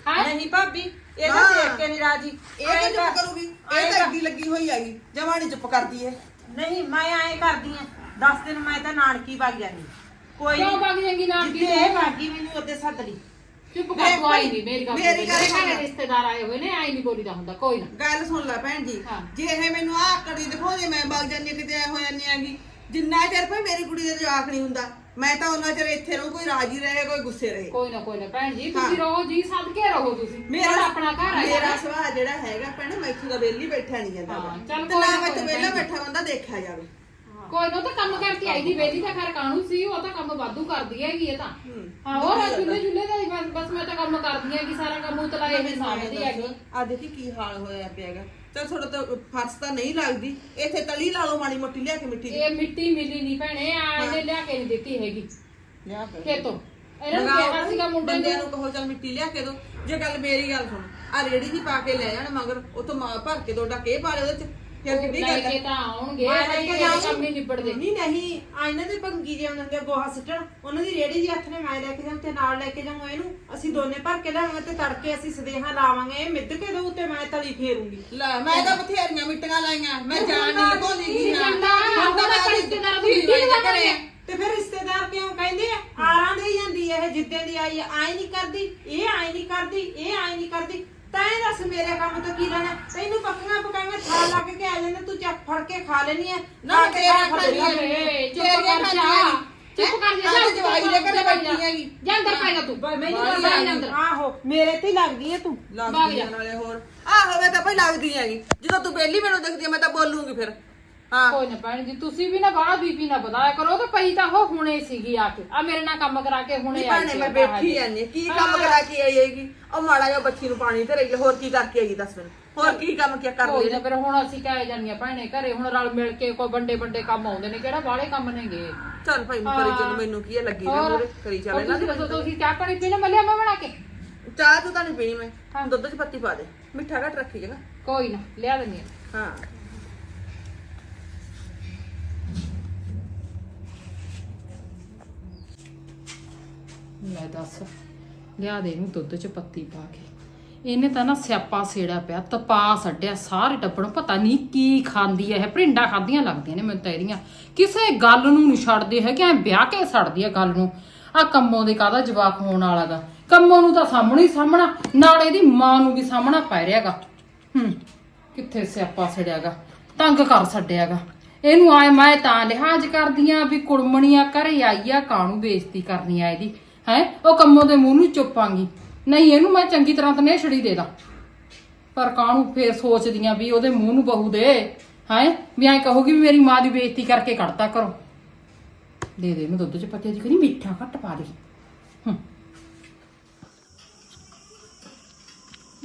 ਹੈ? ਨਹੀਂ ਭਾਬੀ ਇਹ ਤਾਂ। ਦੇਖ ਕੇ ਨਹੀਂ ਰਾਜੀ। ਇਹ ਤਾਂ ਚੁੱਪ ਕਰੂਗੀ। ਇਹ ਤਾਂ ਅੱਗੀ ਲੱਗੀ ਹੋਈ ਹੈਗੀ। ਜਮਾਨੀ ਚੁੱਪ ਕਰਦੀ ਏ ਨਹੀਂ ਮੈਂ ਐਂ ਕਰਦੀ ਆ। 10 ਦਿਨ ਮੈਂ ਤਾਂ ਨਾਨਕੀ ਵਗ ਜਾਂਦੀ। ਕੋਈ ਕਿਉਂ। ਵਗ ਜਾਏਂਗੀ ਨਾਨਕੀ ਜਿੱਥੇ ਤੂੰ? ਇਹ ਮੈਨੂੰ ਉਹਦੇ ਸੱਦ ਲਈ ਚੁੱਪ ਕਰ ਕੋਈ ਭਾਈ, ਨਹੀਂ ਮੇਰੀ ਗੱਲ ਮੇਰੀ ਗੱਲ ਸੁਣ ਘਰੇ। ਰਿਸ਼ਤੇਦਾਰ ਆਏ ਹੋਏ ਨੇ ਆਈ ਨਹੀਂ ਬੋਲੀਦਾ ਹੁੰਦਾ ਕੋਈ ਨਾ ਗੱਲ ਸੁਣ ਲੈ ਭੈਣ ਜੀ ਹਾਂ। ਜੇ ਇਹ ਮੈਨੂੰ ਆਹ ਆਕੜ ਦੀ ਦਿਖਾਉਂਦੇ ਮੈਂ ਵਗ ਜਾਂਦੀ ਹਾਂ, ਕਿਤੇ ਹੋ ਜਾਂਦੀ ਆਂਗੀ ਜਿੰਨਾ ਚਿਰ ਭਈ ਮੇਰੀ ਕੁੜੀ ਦਾ ਜਵਾਕ ਨਹੀਂ ਹੁੰਦਾ ਮੈਂ ਤਾਂ ਉਹਨਾਂ ਚਿਰ ਇੱਥੇ ਰਹੂੰ ਕੋਈ ਰਾਜੀ ਰਹੇ ਕੋਈ ਗੁੱਸੇ ਰਹੇ ਕੋਈ ਨਾ ਕੋਈ ਨਾ ਭੈਣ ਜੀ ਤੁਸੀਂ ਹਾਂ। ਰਹੋ ਜੀ ਸਦਕੇ ਰਹੋ ਤੁਸੀਂ ਮੇਰਾ ਆਪਣਾ ਘਰ ਹੈ ਮੇਰਾ ਸੁਭਾਅ ਜਿਹੜਾ ਹੈਗਾ ਭੈਣੇ ਮੈਥੋਂ ਦਾ ਵਿਹਲੀ ਬੈਠਾ ਨਹੀਂ ਜਾਂਦਾ ਹਾਂ। ਚੱਲ ਤੇ ਕੋਈ ਨਾ ਨਾ, ਕੋਈ ਨਾ ਵਿਹਲਾ ਭੈਣ ਜੀ। ਬੈਠਾ ਬੰਦਾ ਦੇਖਿਆ ਜਾਵੇ ਕੋਈ ਨਾ ਉਹ ਤਾਂ ਕੰਮ ਕਰਕੇ ਆਈ ਦੀ ਵੇਲੀ ਤਾਂ ਖੈਰ ਕਾਣੂ ਸੀ ਉਹ ਤਾਂ ਕੰਮ ਵਾਧੂ ਕਰਦੀ ਹੈਗੀ ਇਹ ਤਾਂ। ਹਾਂ। ਹੋਰ ਚੁੱਲੇ ਚੁੱਲੇ ਦਾ ਹੀ ਬਸ ਬਸ ਮੈਂ ਤਾਂ ਕੰਮ ਕਰਦੀ ਹੈਗੀ ਸਾਰਾ ਕੰਮ ਉਤਲਾ ਇਹ ਸਾਂਭਦੀ ਹੈਗੀ। ਆ ਦੇਖੀ ਕੀ ਹਾਲ ਹੋਇਆ ਪਿਆਗਾ ਚਲ ਥੋੜਾ ਤਾਂ ਫਰਸ ਤਾਂ ਨਹੀਂ ਲੱਗਦੀ ਇੱਥੇ ਤਲੀ ਲਾ ਲਓ ਮਾੜੀ ਮੋਟੀ ਲਿਆ ਕੇ ਮਿੱਟੀ ਦੀ। ਇਹ ਮਿੱਟੀ ਮਿਲੀ ਨਹੀਂ ਭੈਣੇ ਆ ਇਹਨੇ ਲਿਆ ਕੇ ਨਹੀਂ ਦਿੱਤੀ ਹੈਗੀ। ਲਿਆ ਫਿਰ। ਖੇਤੋਂ। ਇਹਨਾਂ ਨੂੰ ਲਗਾਓ ਕਿਹਾ ਸੀਗਾ ਮੁੰਡੇ ਬੰਦਿਆਂ ਨੂੰ ਨੂੰ ਕਹੋ ਚਲ ਮਿੱਟੀ ਲਿਆ ਕੇ ਦੋ। ਜੇ ਗੱਲ ਮੇਰੀ ਗੱਲ ਸੁਣ ਆ ਰੇੜੀ ਦੀ ਪਾ ਕੇ ਲੈ ਜਾਣ ਮਗਰ ਉਥੋਂ ਮਾਂ ਭਰ ਕੇ ਦੋ ਡਕੇ ਪਾ ਲਿਓ ਉਹਦੇ ਚ। ਲੈ ਕੇ ਤਾਂ ਆਉਣਗੇ ਮੈਂ ਤਾਂ ਜਾਊਂ। ਕੰਮ ਨਹੀਂ ਨਿਬੜਦੇ। ਨਹੀਂ ਨਹੀਂ ਆ ਇਹਨਾਂ ਦੇ ਭੰਗੀ ਜੇ ਉਹਨਾਂ ਦੇ ਗੋਹਾ ਸਿੱਟਣ ਉਹਨਾਂ ਦੀ ਰੇੜੀ ਦੀ ਹੱਥ ਨੇ ਮੈਂ ਲੈ ਕੇ ਜਾਉਂ ਤੇ ਨਾਲ ਲੈ ਕੇ ਜਾਉਂ ਇਹਨੂੰ। ਅਸੀਂ ਦੋਨੇ ਭਰ ਕੇ ਲਿਆਵਾਂਗੇ ਤੇ ਤੜਕੇ ਅਸੀਂ ਸਦੇਹਾ ਲਾਵਾਂਗੇ ਇਹ ਮਿੱਧ ਕੇ ਦਊ ਤੇ ਮੈਂ ਤਲੀ ਫੇਰੂੰਗੀ। ਲੈ ਮੈਂ ਤਾਂ ਬਥੇਰੀਆਂ ਮਿੱਟੀਆਂ ਲਾਈਆਂ ਮੈਂ ਜਾਣ ਨਹੀਂ ਲਗਾਉਂਦੀ ਨਹੀਂ ਨਾ ਜਾਂਦਾ ਹੁਣ ਤਾਂ ਆਪਾਂ ਮੈਂ ਰਿਸ਼ਤੇਦਾਰਾਂ ਧੀ ਦੀ ਮਿੱਟੀ ਦੇ ਘਰੇ ਲਗਾਵਾਂਗੇ ਤੇ ਫਿਰ ਰਿਸ਼ਤੇਦਾਰ ਕਿਉਂ ਕਹਿੰਦੇ ਆ? ਆਰਾਂ ਦੇ ਜਾਂਦੀ ਇਹ ਜਿੱਦਾਂ ਦੀ ਆਈ ਆਈ ਨਹੀਂ ਕਰਦੀ ਇਹ ਆਈ ਨਹੀਂ ਕਰਦੀ ਇਹ ਆਈ ਨਹੀਂ ਕਰਦੀ। ਤਾਂ ਇਹ ਦੱਸ ਮੇਰੇ ਕੰਮ ਤੋਂ ਕੀ ਲੈਣਾ? ਤੈਨੂੰ ਪੱਕੀਆਂ ਪਕਾਈਆਂ ਖਾ ਲੱਗ ਕੇ ਆ ਜਾਂਦੇ ਤੂੰ ਚੱਕ ਫੜ ਕੇ ਖਾ ਲੈਣੀ ਆ। ਨਾ ਤੇਰਾ ਖਾ ਖਾਂਦੀ ਲੈਣੀ ਆ। ਆ। ਏ, ਚੁੱਪ ਤੇਰੀਆਂ ਕਰ ਖਾਂਦੀਆਂ ਜਾ। ਨੀ। ਚੁੱਪ ਕਰ ਜਾ। ਹੈਂ? ਜਾ ਜਵਾਈ ਦੇ ਘਰੇ ਬੈਠੀ ਹੈਗੀ। ਜਾ ਅੰਦਰ ਪੈ ਜਾ ਤੂੰ। ਮੈਨੂੰ ਪਤਾ ਜਾ ਅੰਦਰ। ਆਹੋ ਮੇਰੇ ਤੇ ਲੱਗਦੀ ਹੈ ਤੂੰ। ਲੱਗਦੀਆਂ ਨਾਲੇ ਹੋਰ। ਆਹੋ ਮੈਂ ਤਾਂ ਭਾਈ ਲੱਗਦੀ ਹੈਗੀ। ਜਦੋਂ ਤੂੰ ਬੇਲੀ ਮੈਨੂੰ ਦਿਖਦੀ ਆ, ਮੈਂ ਤਾਂ ਬੋਲੂੰਗੀ ਫਿਰ। ਹਾਂ। ਕੋਈ ਨਾ ਭੈਣ ਜੀ ਤੁਸੀਂ ਵੀ ਨਾ ਬਾਹਲਾ ਬੀਬੀ ਨਾ ਵਧਾਇਆ ਕਰੋ ਤੇ ਪਈ ਤਾਂ ਉਹ ਹੁਣੇ ਸੀਗੀ ਆ ਕੇ। ਆ ਮੇਰੇ ਨਾਲ ਕੰਮ ਕਰਾ ਕੇ ਹੁਣੇ ਆਈ ਭਾਣੇ ਮੈਂ ਉਹ ਬੈਠੀ। ਜਾਂਦੀ। ਕੀ ਕੰਮ ਕਰਾ ਕੇ ਆਈ ਹੈਗੀ? ਉਹ ਮਾੜਾ ਜਿਹਾ ਬੱਚੀ ਨੂੰ ਪਾਣੀ ਤੇ ਰਹੀ ਹੋਰ ਕੀ ਕਰਕੇ ਆਈ ਦੱਸ ਮੈਨੂੰ? ਹੋਰ ਕੀ ਕੰਮ ਕੀ ਕਰ ਕੋਈ ਲਈ ਨਾ? ਫਿਰ ਹੁਣ ਅਸੀਂ ਕਹਿ ਜਾਂਦੀਆਂ ਭੈਣੇ ਘਰੇ ਹੁਣ ਰਲ ਮਿਲ ਕੇ ਕੋਈ ਵੱਡੇ ਵੱਡੇ ਕੰਮ ਆਉਂਦੇ ਨੇ ਕਿਹੜਾ ਬਾਹਲੇ ਕੰਮ ਨੇਗੇ? ਚੱਲ ਭਾਈ ਮੈਂ ਕਰੀ ਚੱਲ ਮੈਨੂੰ ਕੀ ਹੈ ਲੱਗੀ ਨਾ ਹੋਰ? ਕਰੀ ਚੱਲ ਹੋਰ ਇਹਨਾਂ ਤੁਸੀਂ ਦੱਸੋ ਤੁਸੀਂ ਚਾਹ ਪਾਣੀ ਪੀਣਾ ਮੈਂ ਲਿਆ ਮੈਂ ਬਣਾ ਕੇ? ਚਾਹ ਤੂੰ ਤਾਂ ਨਹੀਂ ਪੀਣੀ ਮੈਂ। ਦੁੱਧ 'ਚ ਪੱਤੀ ਪਾ ਦੇ। ਮਿੱਠਾ ਘੱਟ ਰੱਖੀ ਜਗਾ। ਕੋਈ ਨਾ ਲਿਆ ਦਿੰਦੀ ਹਾਂ। ਹਾਂ। ਲੈ ਦੱਸ, ਲਿਆ ਦੇ ਇਹਨੂੰ ਦੁੱਧ 'ਚ ਪੱਤੀ ਪਾ ਕੇ। ਇਹਨੇ ਤਾਂ ਨਾ ਸਿਆਪਾ ਸੇੜਾ ਪਿਆ, ਤਪਾ ਛੱਡਿਆ ਸਾਰੇ ਟੱਬਰ ਨੂੰ ਪਤਾ ਨਹੀਂ ਕੀ ਖਾਂਦੀ ਐ, ਇਹ ਭਰਿੰਡਾ ਖਾਦੀਆਂ ਲੱਗਦੀਆਂ ਨੇ ਮੈਨੂੰ ਤਾਂ ਇਹਦੀਆਂ। ਕਿਸੇ ਗੱਲ ਨੂੰ ਨਹੀਂ ਛੱਡਦੇ ਹੈਗੇ, ਐ ਵਿਆਹ ਕੇ ਛੱਡਦੀ ਐ ਗੱਲ ਨੂੰ। ਆ ਕੰਮੋਂ ਦੇ ਕਾਹਦਾ ਜਵਾਕ ਹੋਣ ਵਾਲਾ ਵਾਲਾਗਾ ਕੰਮੋਂ ਨੂੰ ਤਾਂ ਸਾਹਮਣੇ ਹੀ ਸਾਹਮਣਾ, ਨਾਲ ਇਹਦੀ ਮਾਂ ਨੂੰ ਵੀ ਸਾਹਮਣਾ ਪੈ ਰਿਹਾਗਾ ਹੂੰ, ਕਿੱਥੇ ਸਿਆਪਾ ਸੜਿਆਗਾ ਤੰਗ ਕਰ ਛੱਡਿਆਗਾ ਇਹਨੂੰ ਆਏ ਮੈਂ ਤਾਂ ਲਿਹਾਜ਼ ਕਰਦੀਆਂ ਵੀ ਕੁੜਮਣੀਆਂ ਘਰੇ ਆਈ ਆ, ਕਾਹਨੂੰ ਬੇਇੱਜ਼ਤੀ ਕਰਨੀ ਆ ਇਹਦੀ। ਹੈ? ਉਹ ਕੰਮੋਂ ਦੇ ਮੂੰਹ ਨੂੰ ਚੁੱਪਾਂਗੀ। ਨਹੀਂ ਇਹਨੂੰ ਮੈਂ ਚੰਗੀ ਤਰ੍ਹਾਂ ਤਾਂ ਨਹੀਂ ਛੜੀ ਦੇ ਦਾਂ ਪਰ ਕਾਹਨੂੰ ਫੇਰ ਸੋਚਦੀਆਂ ਵੀ ਉਹਦੇ ਮੂੰਹ ਨੂੰ ਬਹੂ ਦੇ? ਹੈ? ਵੀ ਐਂ ਕਹੋਗੀ ਵੀ ਮੇਰੀ ਮਾਂ ਦੀ ਬੇਇੱਜ਼ਤੀ ਕਰਕੇ ਕੱਢਤਾ ਕਰੋ। ਦੇ ਦੇ ਇਹਨੂੰ ਦੁੱਧ ਚ ਪੱਤੇ ਦੀ ਕਰੀ ਮਿੱਠਾ ਘੱਟ ਪਾ ਦੇ। ਹੂੰ।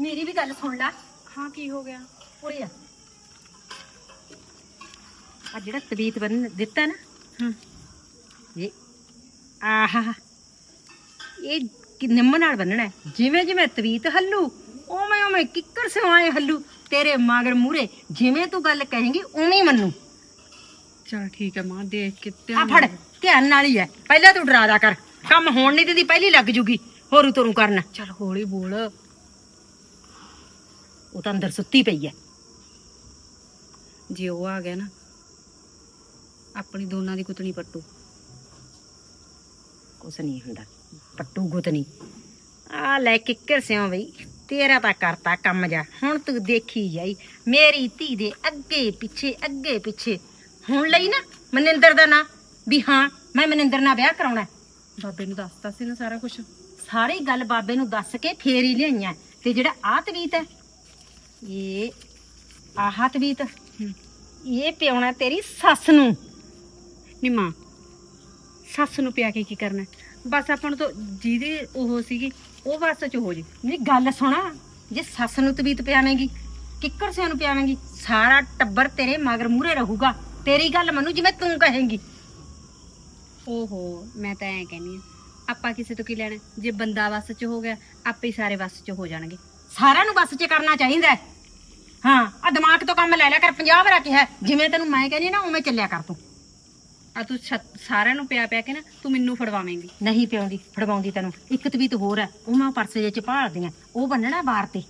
ਮੇਰੀ ਵੀ ਗੱਲ ਸੁਣ ਲੈ। ਹਾਂ ਕੀ ਹੋ ਗਿਆ? ਉਰੇ ਆ। ਆ ਜਿਹੜਾ ਤਵੀਤ ਬੰਨ ਦਿੱਤਾ ਨਾ। ਹਾਂ। ਇਹ ਆਹਾ। ਇਹ ਕਿ ਨਿੰਮ ਨਾਲ ਬੰਨਣਾ ਹੈ। ਜਿਵੇਂ ਜਿਵੇਂ ਤਵੀਤ ਹੱਲੂ ਉਵੇਂ ਉਵੇਂ ਕਿੱਕਰ ਸਿਵਾਏ ਹੱਲੂ। ਤੇਰੇ ਮਗਰ ਮੂਰੇ ਜਿਵੇਂ ਤੂੰ ਗੱਲ ਕਹੇਂਗੀ ਉਵੇਂ ਹੀ ਮੰਨੂ। ਚਲ ਠੀਕ ਹੈ ਮਾਂ ਦੇਖ ਕੇ ਆ ਫੜ ਧਿਆਨ ਨਾਲ ਹੀ ਹੈ। ਪਹਿਲਾਂ ਤੂੰ ਡਰਾਦਾ ਕਰ। ਕੰਮ ਹੋਣ ਨਹੀਂ ਦਿੰਦੀ ਪਹਿਲੀ ਲੱਗ ਜੂਗੀ। ਹੋਰੂ ਤੋਰੂ ਕਰਨ। ਚਲ ਹੌਲੀ ਬੋਲ। ਉਹ ਤਾਂ ਅੰਦਰ ਸੁੱਤੀ ਪਈ ਹੈ। ਜੇ ਉਹ ਆ ਗਿਆ ਨਾ ਆਪਣੀ ਦੋਨਾਂ ਦੀ ਕੁੱਤਣੀ ਪੱਟੂ। ਕੁਛ ਨਹੀਂ ਹੁੰਦਾ। ਪੱਟੂ ਗੁੱਤਨੀ ਆ ਲੈ ਕਿੱਕਰ ਸਿਓ ਬਈ ਤੇਰਾ ਤਾਂ ਕਰਤਾ ਕੰਮ ਜਾ। ਹੁਣ ਤੂੰ ਦੇਖੀ ਜਾਈ ਮੇਰੀ ਧੀ ਦੇ ਅੱਗੇ ਪਿੱਛੇ ਅੱਗੇ ਪਿੱਛੇ। ਹੁਣ ਲਈ ਨਾ ਮਨਿੰਦਰ ਦਾ ਨਾਂ ਵੀ ਹਾਂ ਮੈਂ ਮਨਿੰਦਰ ਨਾਲ ਵਿਆਹ ਕਰਾਉਣਾ। ਹੈ। ਬਾਬੇ ਨੂੰ ਦੱਸਤਾ ਸੀ ਨਾ ਸਾਰਾ ਕੁਝ ਸਾਰੀ ਗੱਲ ਬਾਬੇ ਨੂੰ ਦੱਸ ਕੇ ਫੇਰ ਹੀ ਲਿਆਈਆਂ। ਤੇ ਜਿਹੜਾ ਆਹ ਤਵੀਤ ਹੈ ਇਹ ਆਹ ਤਵੀਤ ਇਹ ਪਿਉਣਾ ਤੇਰੀ ਸੱਸ ਨੂੰ। ਨਹੀਂ ਮਾਂ ਸੱਸ ਨੂੰ ਪਿਆ ਕੇ ਕੀ ਕਰਨਾ? ਬਸ ਆਪਾਂ ਨੂੰ ਤਾਂ ਜਿਹਦੇ ਉਹ ਸੀਗੀ ਉਹ ਬਸ ਚ ਹੋ ਜੇ। ਮੇਰੀ ਗੱਲ ਸੁਣਾ ਜੇ ਸੱਸ ਨੂੰ ਤਵੀਤ ਪਿਆਵੇਂਗੀ ਕਿੱਕਰ ਸਿਆਂ ਨੂੰ ਪਿਆਵੇਂਗੀ ਸਾਰਾ ਟੱਬਰ ਤੇਰੇ ਮਗਰ ਮੂਰੇ ਰਹੂਗਾ। ਤੇਰੀ ਗੱਲ ਮੰਨੂ ਜਿਵੇਂ ਤੂੰ ਕਹੇਂਗੀ। ਓਹੋ ਮੈਂ ਤਾਂ ਐਂ ਕਹਿੰਨੀ ਆ ਆਪਾਂ ਕਿਸੇ ਤੋਂ ਕੀ ਲੈਣਾ? ਜੇ ਬੰਦਾ ਵਸ ਚ ਹੋ ਗਿਆ ਆਪੇ ਹੀ ਸਾਰੇ ਵਸ ਚ ਹੋ ਜਾਣਗੇ। ਸਾਰਿਆਂ ਨੂੰ ਬਸ 'ਚ ਕਰਨਾ ਚਾਹੀਦਾ ਹੈ। ਹਾਂ ਆ ਦਿਮਾਗ ਤੋਂ ਕੰਮ ਲੈ ਲਿਆ ਕਰ 50 ਵਾਰ ਕਿਹਾ ਜਿਵੇਂ ਤੈਨੂੰ ਮੈਂ ਕਹਿੰਦੀ ਨਾ ਉਵੇਂ ਚੱਲਿਆ ਕਰ ਤੂੰ। ਆ ਤੂੰ ਛੱਤ- ਸਾਰਿਆਂ ਨੂੰ ਪਿਆ ਪਿਆ ਕੇ ਨਾ ਤੂੰ ਮੈਨੂੰ ਫੜਵਾਵੇਂਗੀ। ਨਹੀਂ ਪਿਆਉਂਦੀ ਫੜਵਾਉਂਦੀ ਤੈਨੂੰ। ਇੱਕ ਤਵੀਤ ਹੋਰ ਹੈ ਉਹ ਮੈਂ ਪਰਸੇ ਜਿਹੇ ਚ ਭਾਲਦੀ ਆ। ਉਹ ਬੰਨਣਾ ਬਾਹਰ ਤੇ।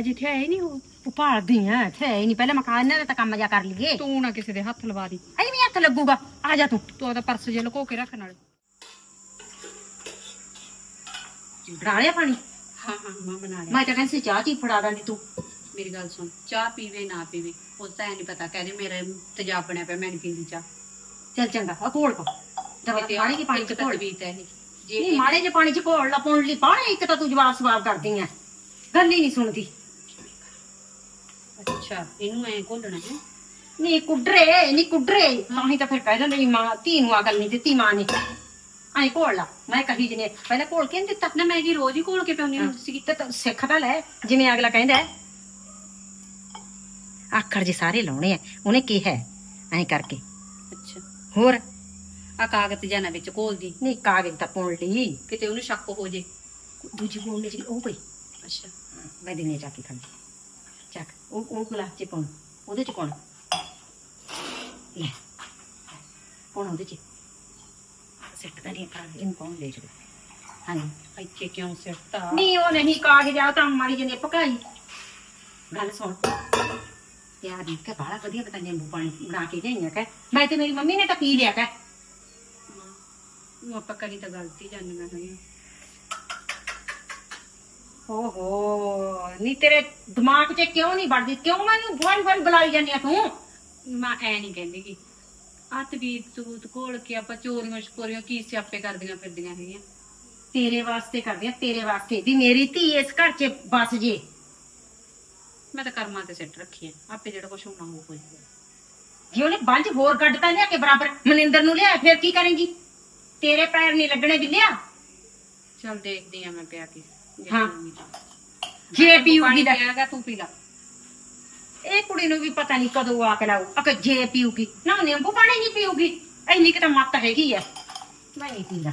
ਹਜੇ ਇੱਥੇ ਆਏ ਨਹੀਂ ਉਹ? ਉਹ ਭਾਲਦੀ ਆ ਇੱਥੇ ਹੈ ਹੀ ਨਹੀਂ। ਪਹਿਲਾਂ ਮਕਾਨ ਇਹਨਾਂ ਦਾ ਤਾਂ ਕੰਮ ਜਾ ਕਰ ਲਈਏ। ਤੂੰ ਨਾ ਕਿਸੇ ਦੇ ਹੱਥ ਲਵਾ ਦੀ। ਐਵੇਂ ਹੱਥ ਲੱਗੂਗਾ। ਆ ਜਾ ਤੂੰ। ਤੂੰ ਉਹਦਾ ਪਰਸ ਜੇ ਲੁਕੋ ਕੇ ਰੱਖ ਨਾਲੇ। ਬਣਾ ਲਿਆ ਪਾਣੀ? ਹਾਂ ਹਾਂ ਮਾਂ ਬਣਾ ਮੈਂ ਤਾਂ ਕਹਿੰਦੀ ਸੀ ਚਾਹ ਚੀ ਫੜਾ ਦਾਂਦੀ ਤੂੰ। ਮੇਰੀ ਗੱਲ ਸੁਣ ਚਾਹ ਪੀਵੇ ਨਾ ਪੀਵੇ ਉਹ ਤਾਂ ਐ ਨਹੀਂ ਪਤਾ ਕਹਿੰਦੇ ਮੇਰਾ ਤੇਜ਼ਾਬ ਬਣਿਆ ਪਿਆ ਮੈਂ ਨਹੀਂ ਪੀਂਦੀ ਚਾਹ। ਚੱਲ ਚੰਗਾ ਆ ਘੋਲ ਪਾ ਦਵਾ ਪਾਣੀ ਦੀ ਪਾਣੀ ਚ ਘੋਲ। ਤਬੀਤ ਹੈ ਜੇ ਨਹੀਂ ਮਾੜੇ ਜੇ ਪਾਣੀ ਚ ਘੋਲ ਲਾ ਪਾਉਣ ਲਈ। ਪਾਣੀ ਇੱਕ ਤਾਂ ਤੂੰ ਜਵਾਬ ਸਵਾਲ ਕਰਦੀ ਆ ਗੱਲ ਹੀ ਨਹੀਂ ਸੁਣਦੀ। ਅੱਛਾ ਇਹਨੂੰ ਐ ਘੋਲਣਾ ਹੈ? ਨੀ ਕੁੱਡਰੇ ਨੀ ਕੁੱਡਰੇ। ਤਾਂ ਹੀ ਤਾਂ ਫਿਰ ਕਹਿ ਦਿੰਦੇ ਮਾਂ ਧੀ ਨੂੰ ਅਕਲ ਨਹੀਂ ਦਿੱਤੀ ਮਾਂ ਨੇ। ਐਂ ਘੋਲ ਲਾ। ਮੈਂ ਕਹੀ ਜਨੇ ਪਹਿਲਾਂ ਘੋਲ ਕੇ ਨਹੀਂ ਦਿੱਤਾ? ਨਾ ਮੈਂ ਕੀ ਰੋਜ਼ ਹੀ ਘੋਲ ਕੇ ਪਿਆਉਂਦੀ ਹੁੰਦੀ ਸੀ ਤੇ ਸਿੱਖ ਤਾਂ ਲੈ ਜਿਵੇਂ ਅਗਲਾ ਕਹਿੰਦਾ ਹੈ। ਆਖਰ ਜੇ ਸਾਰੇ ਲਾਉਣੇ ਆ ਉਹਨੇ ਕਿਹਾ ਐਂ ਕਰਕੇ। ਹੋਰ? ਆ ਕਾਗਜ਼ ਜਾਨਾ ਵਿੱਚ ਘੋਲਦੀ ਨਹੀਂ ਕਾਗਜ਼ ਤਾਂ ਪੁਣ ਲਈ। ਕਿਤੇ ਉਹਨੂੰ ਸ਼ੱਕ ਹੋ ਜੇ। ਦੂਜੀ ਪੁਣ ਲਈ ਉਹ ਪਈ। ਅੱਛਾ। ਮੈਂ ਦਿਨੇ ਜਾ ਕੇ ਖਾਂਦੀ। ਚੱਕ ਉਹ ਉਹ ਗਲਾਸ ਚ ਪਾਉਣ। ਉਹਦੇ ਚ ਪਾਉਣ। ਲੈ। ਪਾਉਣ ਉਹਦੇ ਚ। ਸਿੱਟ ਤਾਂ ਨਹੀਂ ਕਰ ਇਹਨੂੰ ਪਾਉਣ ਲੈ ਚਲੋ ਹਾਂਜੀ। ਇੱਥੇ ਕਿਉਂ ਸਿੱਟਾ ਨਹੀਂ ਉਹ ਨਹੀਂ ਕਾਗਜ਼ ਆ ਤਾਂ ਮਾਰੀ ਜਨੇ ਪਕਾਈ। ਗੱਲ ਸੁਣ। ਯਾਰ ਇਹ ਕਿ ਬਾਲਾ ਵਧੀਆ ਪਤਾ ਨਿੰਬੂ ਪਾਣੀ ਬਣਾ ਕੇ ਦੇਈਆਂ ਕਹ। ਮੈਂ ਤੇ ਮੇਰੀ ਮੰਮੀ ਨੇ ਤਾਂ ਪੀ ਲਿਆ ਕਹ। ਉਹ ਆਪਾਂ ਕਰੀ ਤਾਂ ਗਲਤੀ ਜਾਣੀਆਂ ਹੋਈਆਂ ਓਹੋ ਨਹੀਂ ਤੇਰੇ ਦਿਮਾਗ 'ਚ ਕਿਉਂ ਨਹੀਂ ਵੜਦੀ? ਕਿਉਂ ਮੈਨੂੰ ਫੋਨ ਫੋਨ ਬੁਲਾਈ ਜਾਂਦੀ ਆ ਤੂੰ? ਮੈਂ ਐ ਨਹੀਂ ਕਹਿੰਦੀ ਕਿ ਆ ਤਬੀਤ ਤੂਤ ਘੋਲ ਕੇ ਆਪਾਂ ਚੋਰੀਆਂ ਛਪੋਰੀਆਂ ਕੀ ਸਿਆਪੇ ਕਰਦੀਆਂ ਫਿਰਦੀਆਂ ਹੈਗੀਆਂ। ਤੇਰੇ ਵਾਸਤੇ ਕਰਦੀ ਆ ਤੇਰੇ ਵਾਸਤੇ। ਵੀ ਮੇਰੀ ਧੀ ਇਸ ਘਰ 'ਚ ਬਸ ਜੇ। ਮੈਂ ਤਾਂ ਕਰਮਾਂ ਤੇ ਸਿੱਟ ਰੱਖੀ ਆ। ਆਪੇ ਜਿਹੜਾ ਕੁਝ ਹੋਣਾ ਹੋ ਕੋਈ। ਜੇ ਉਹਨੇ ਬੰਜ ਹੋਰ ਕੱਢਤਾ ਲਿਆ ਕੇ ਬਰਾਬਰ ਮਨਿੰਦਰ ਨੂੰ ਲਿਆ ਫਿਰ ਕੀ ਕਰੇਂਗੀ? ਤੇਰੇ ਪੈਰ ਨਹੀਂ ਲੱਗਣੇ ਬਿੱਲਿਆ ਚਲ ਦੇਖਦੀ ਆ ਮੈਂ ਪਿਆ ਕੇ ਜੇ ਹਾਂ। ਪੀਊਗੀ ਤਾਂ। ਜੇ ਪੀਊਗੀ ਦਾ ਪਿਆਗਾ ਤੂੰ ਪੀ ਲਾ। ਇਹ ਕੁੜੀ ਨੂੰ ਵੀ ਪਤਾ ਨਹੀਂ ਕਦੋਂ ਆ ਕੇ ਲਾਉ ਅਕੇ ਜੇ ਪੀਊਗੀ ਨਾ ਨਿੰਬੂ ਪਾਣੀ ਨਹੀਂ ਪੀਊਗੀ। ਇੰਨੀ ਕਿ ਤਾਂ ਮੱਤ ਹੈਗੀ ਆ। ਮੈਂ ਨਹੀਂ ਪੀਂਦਾ।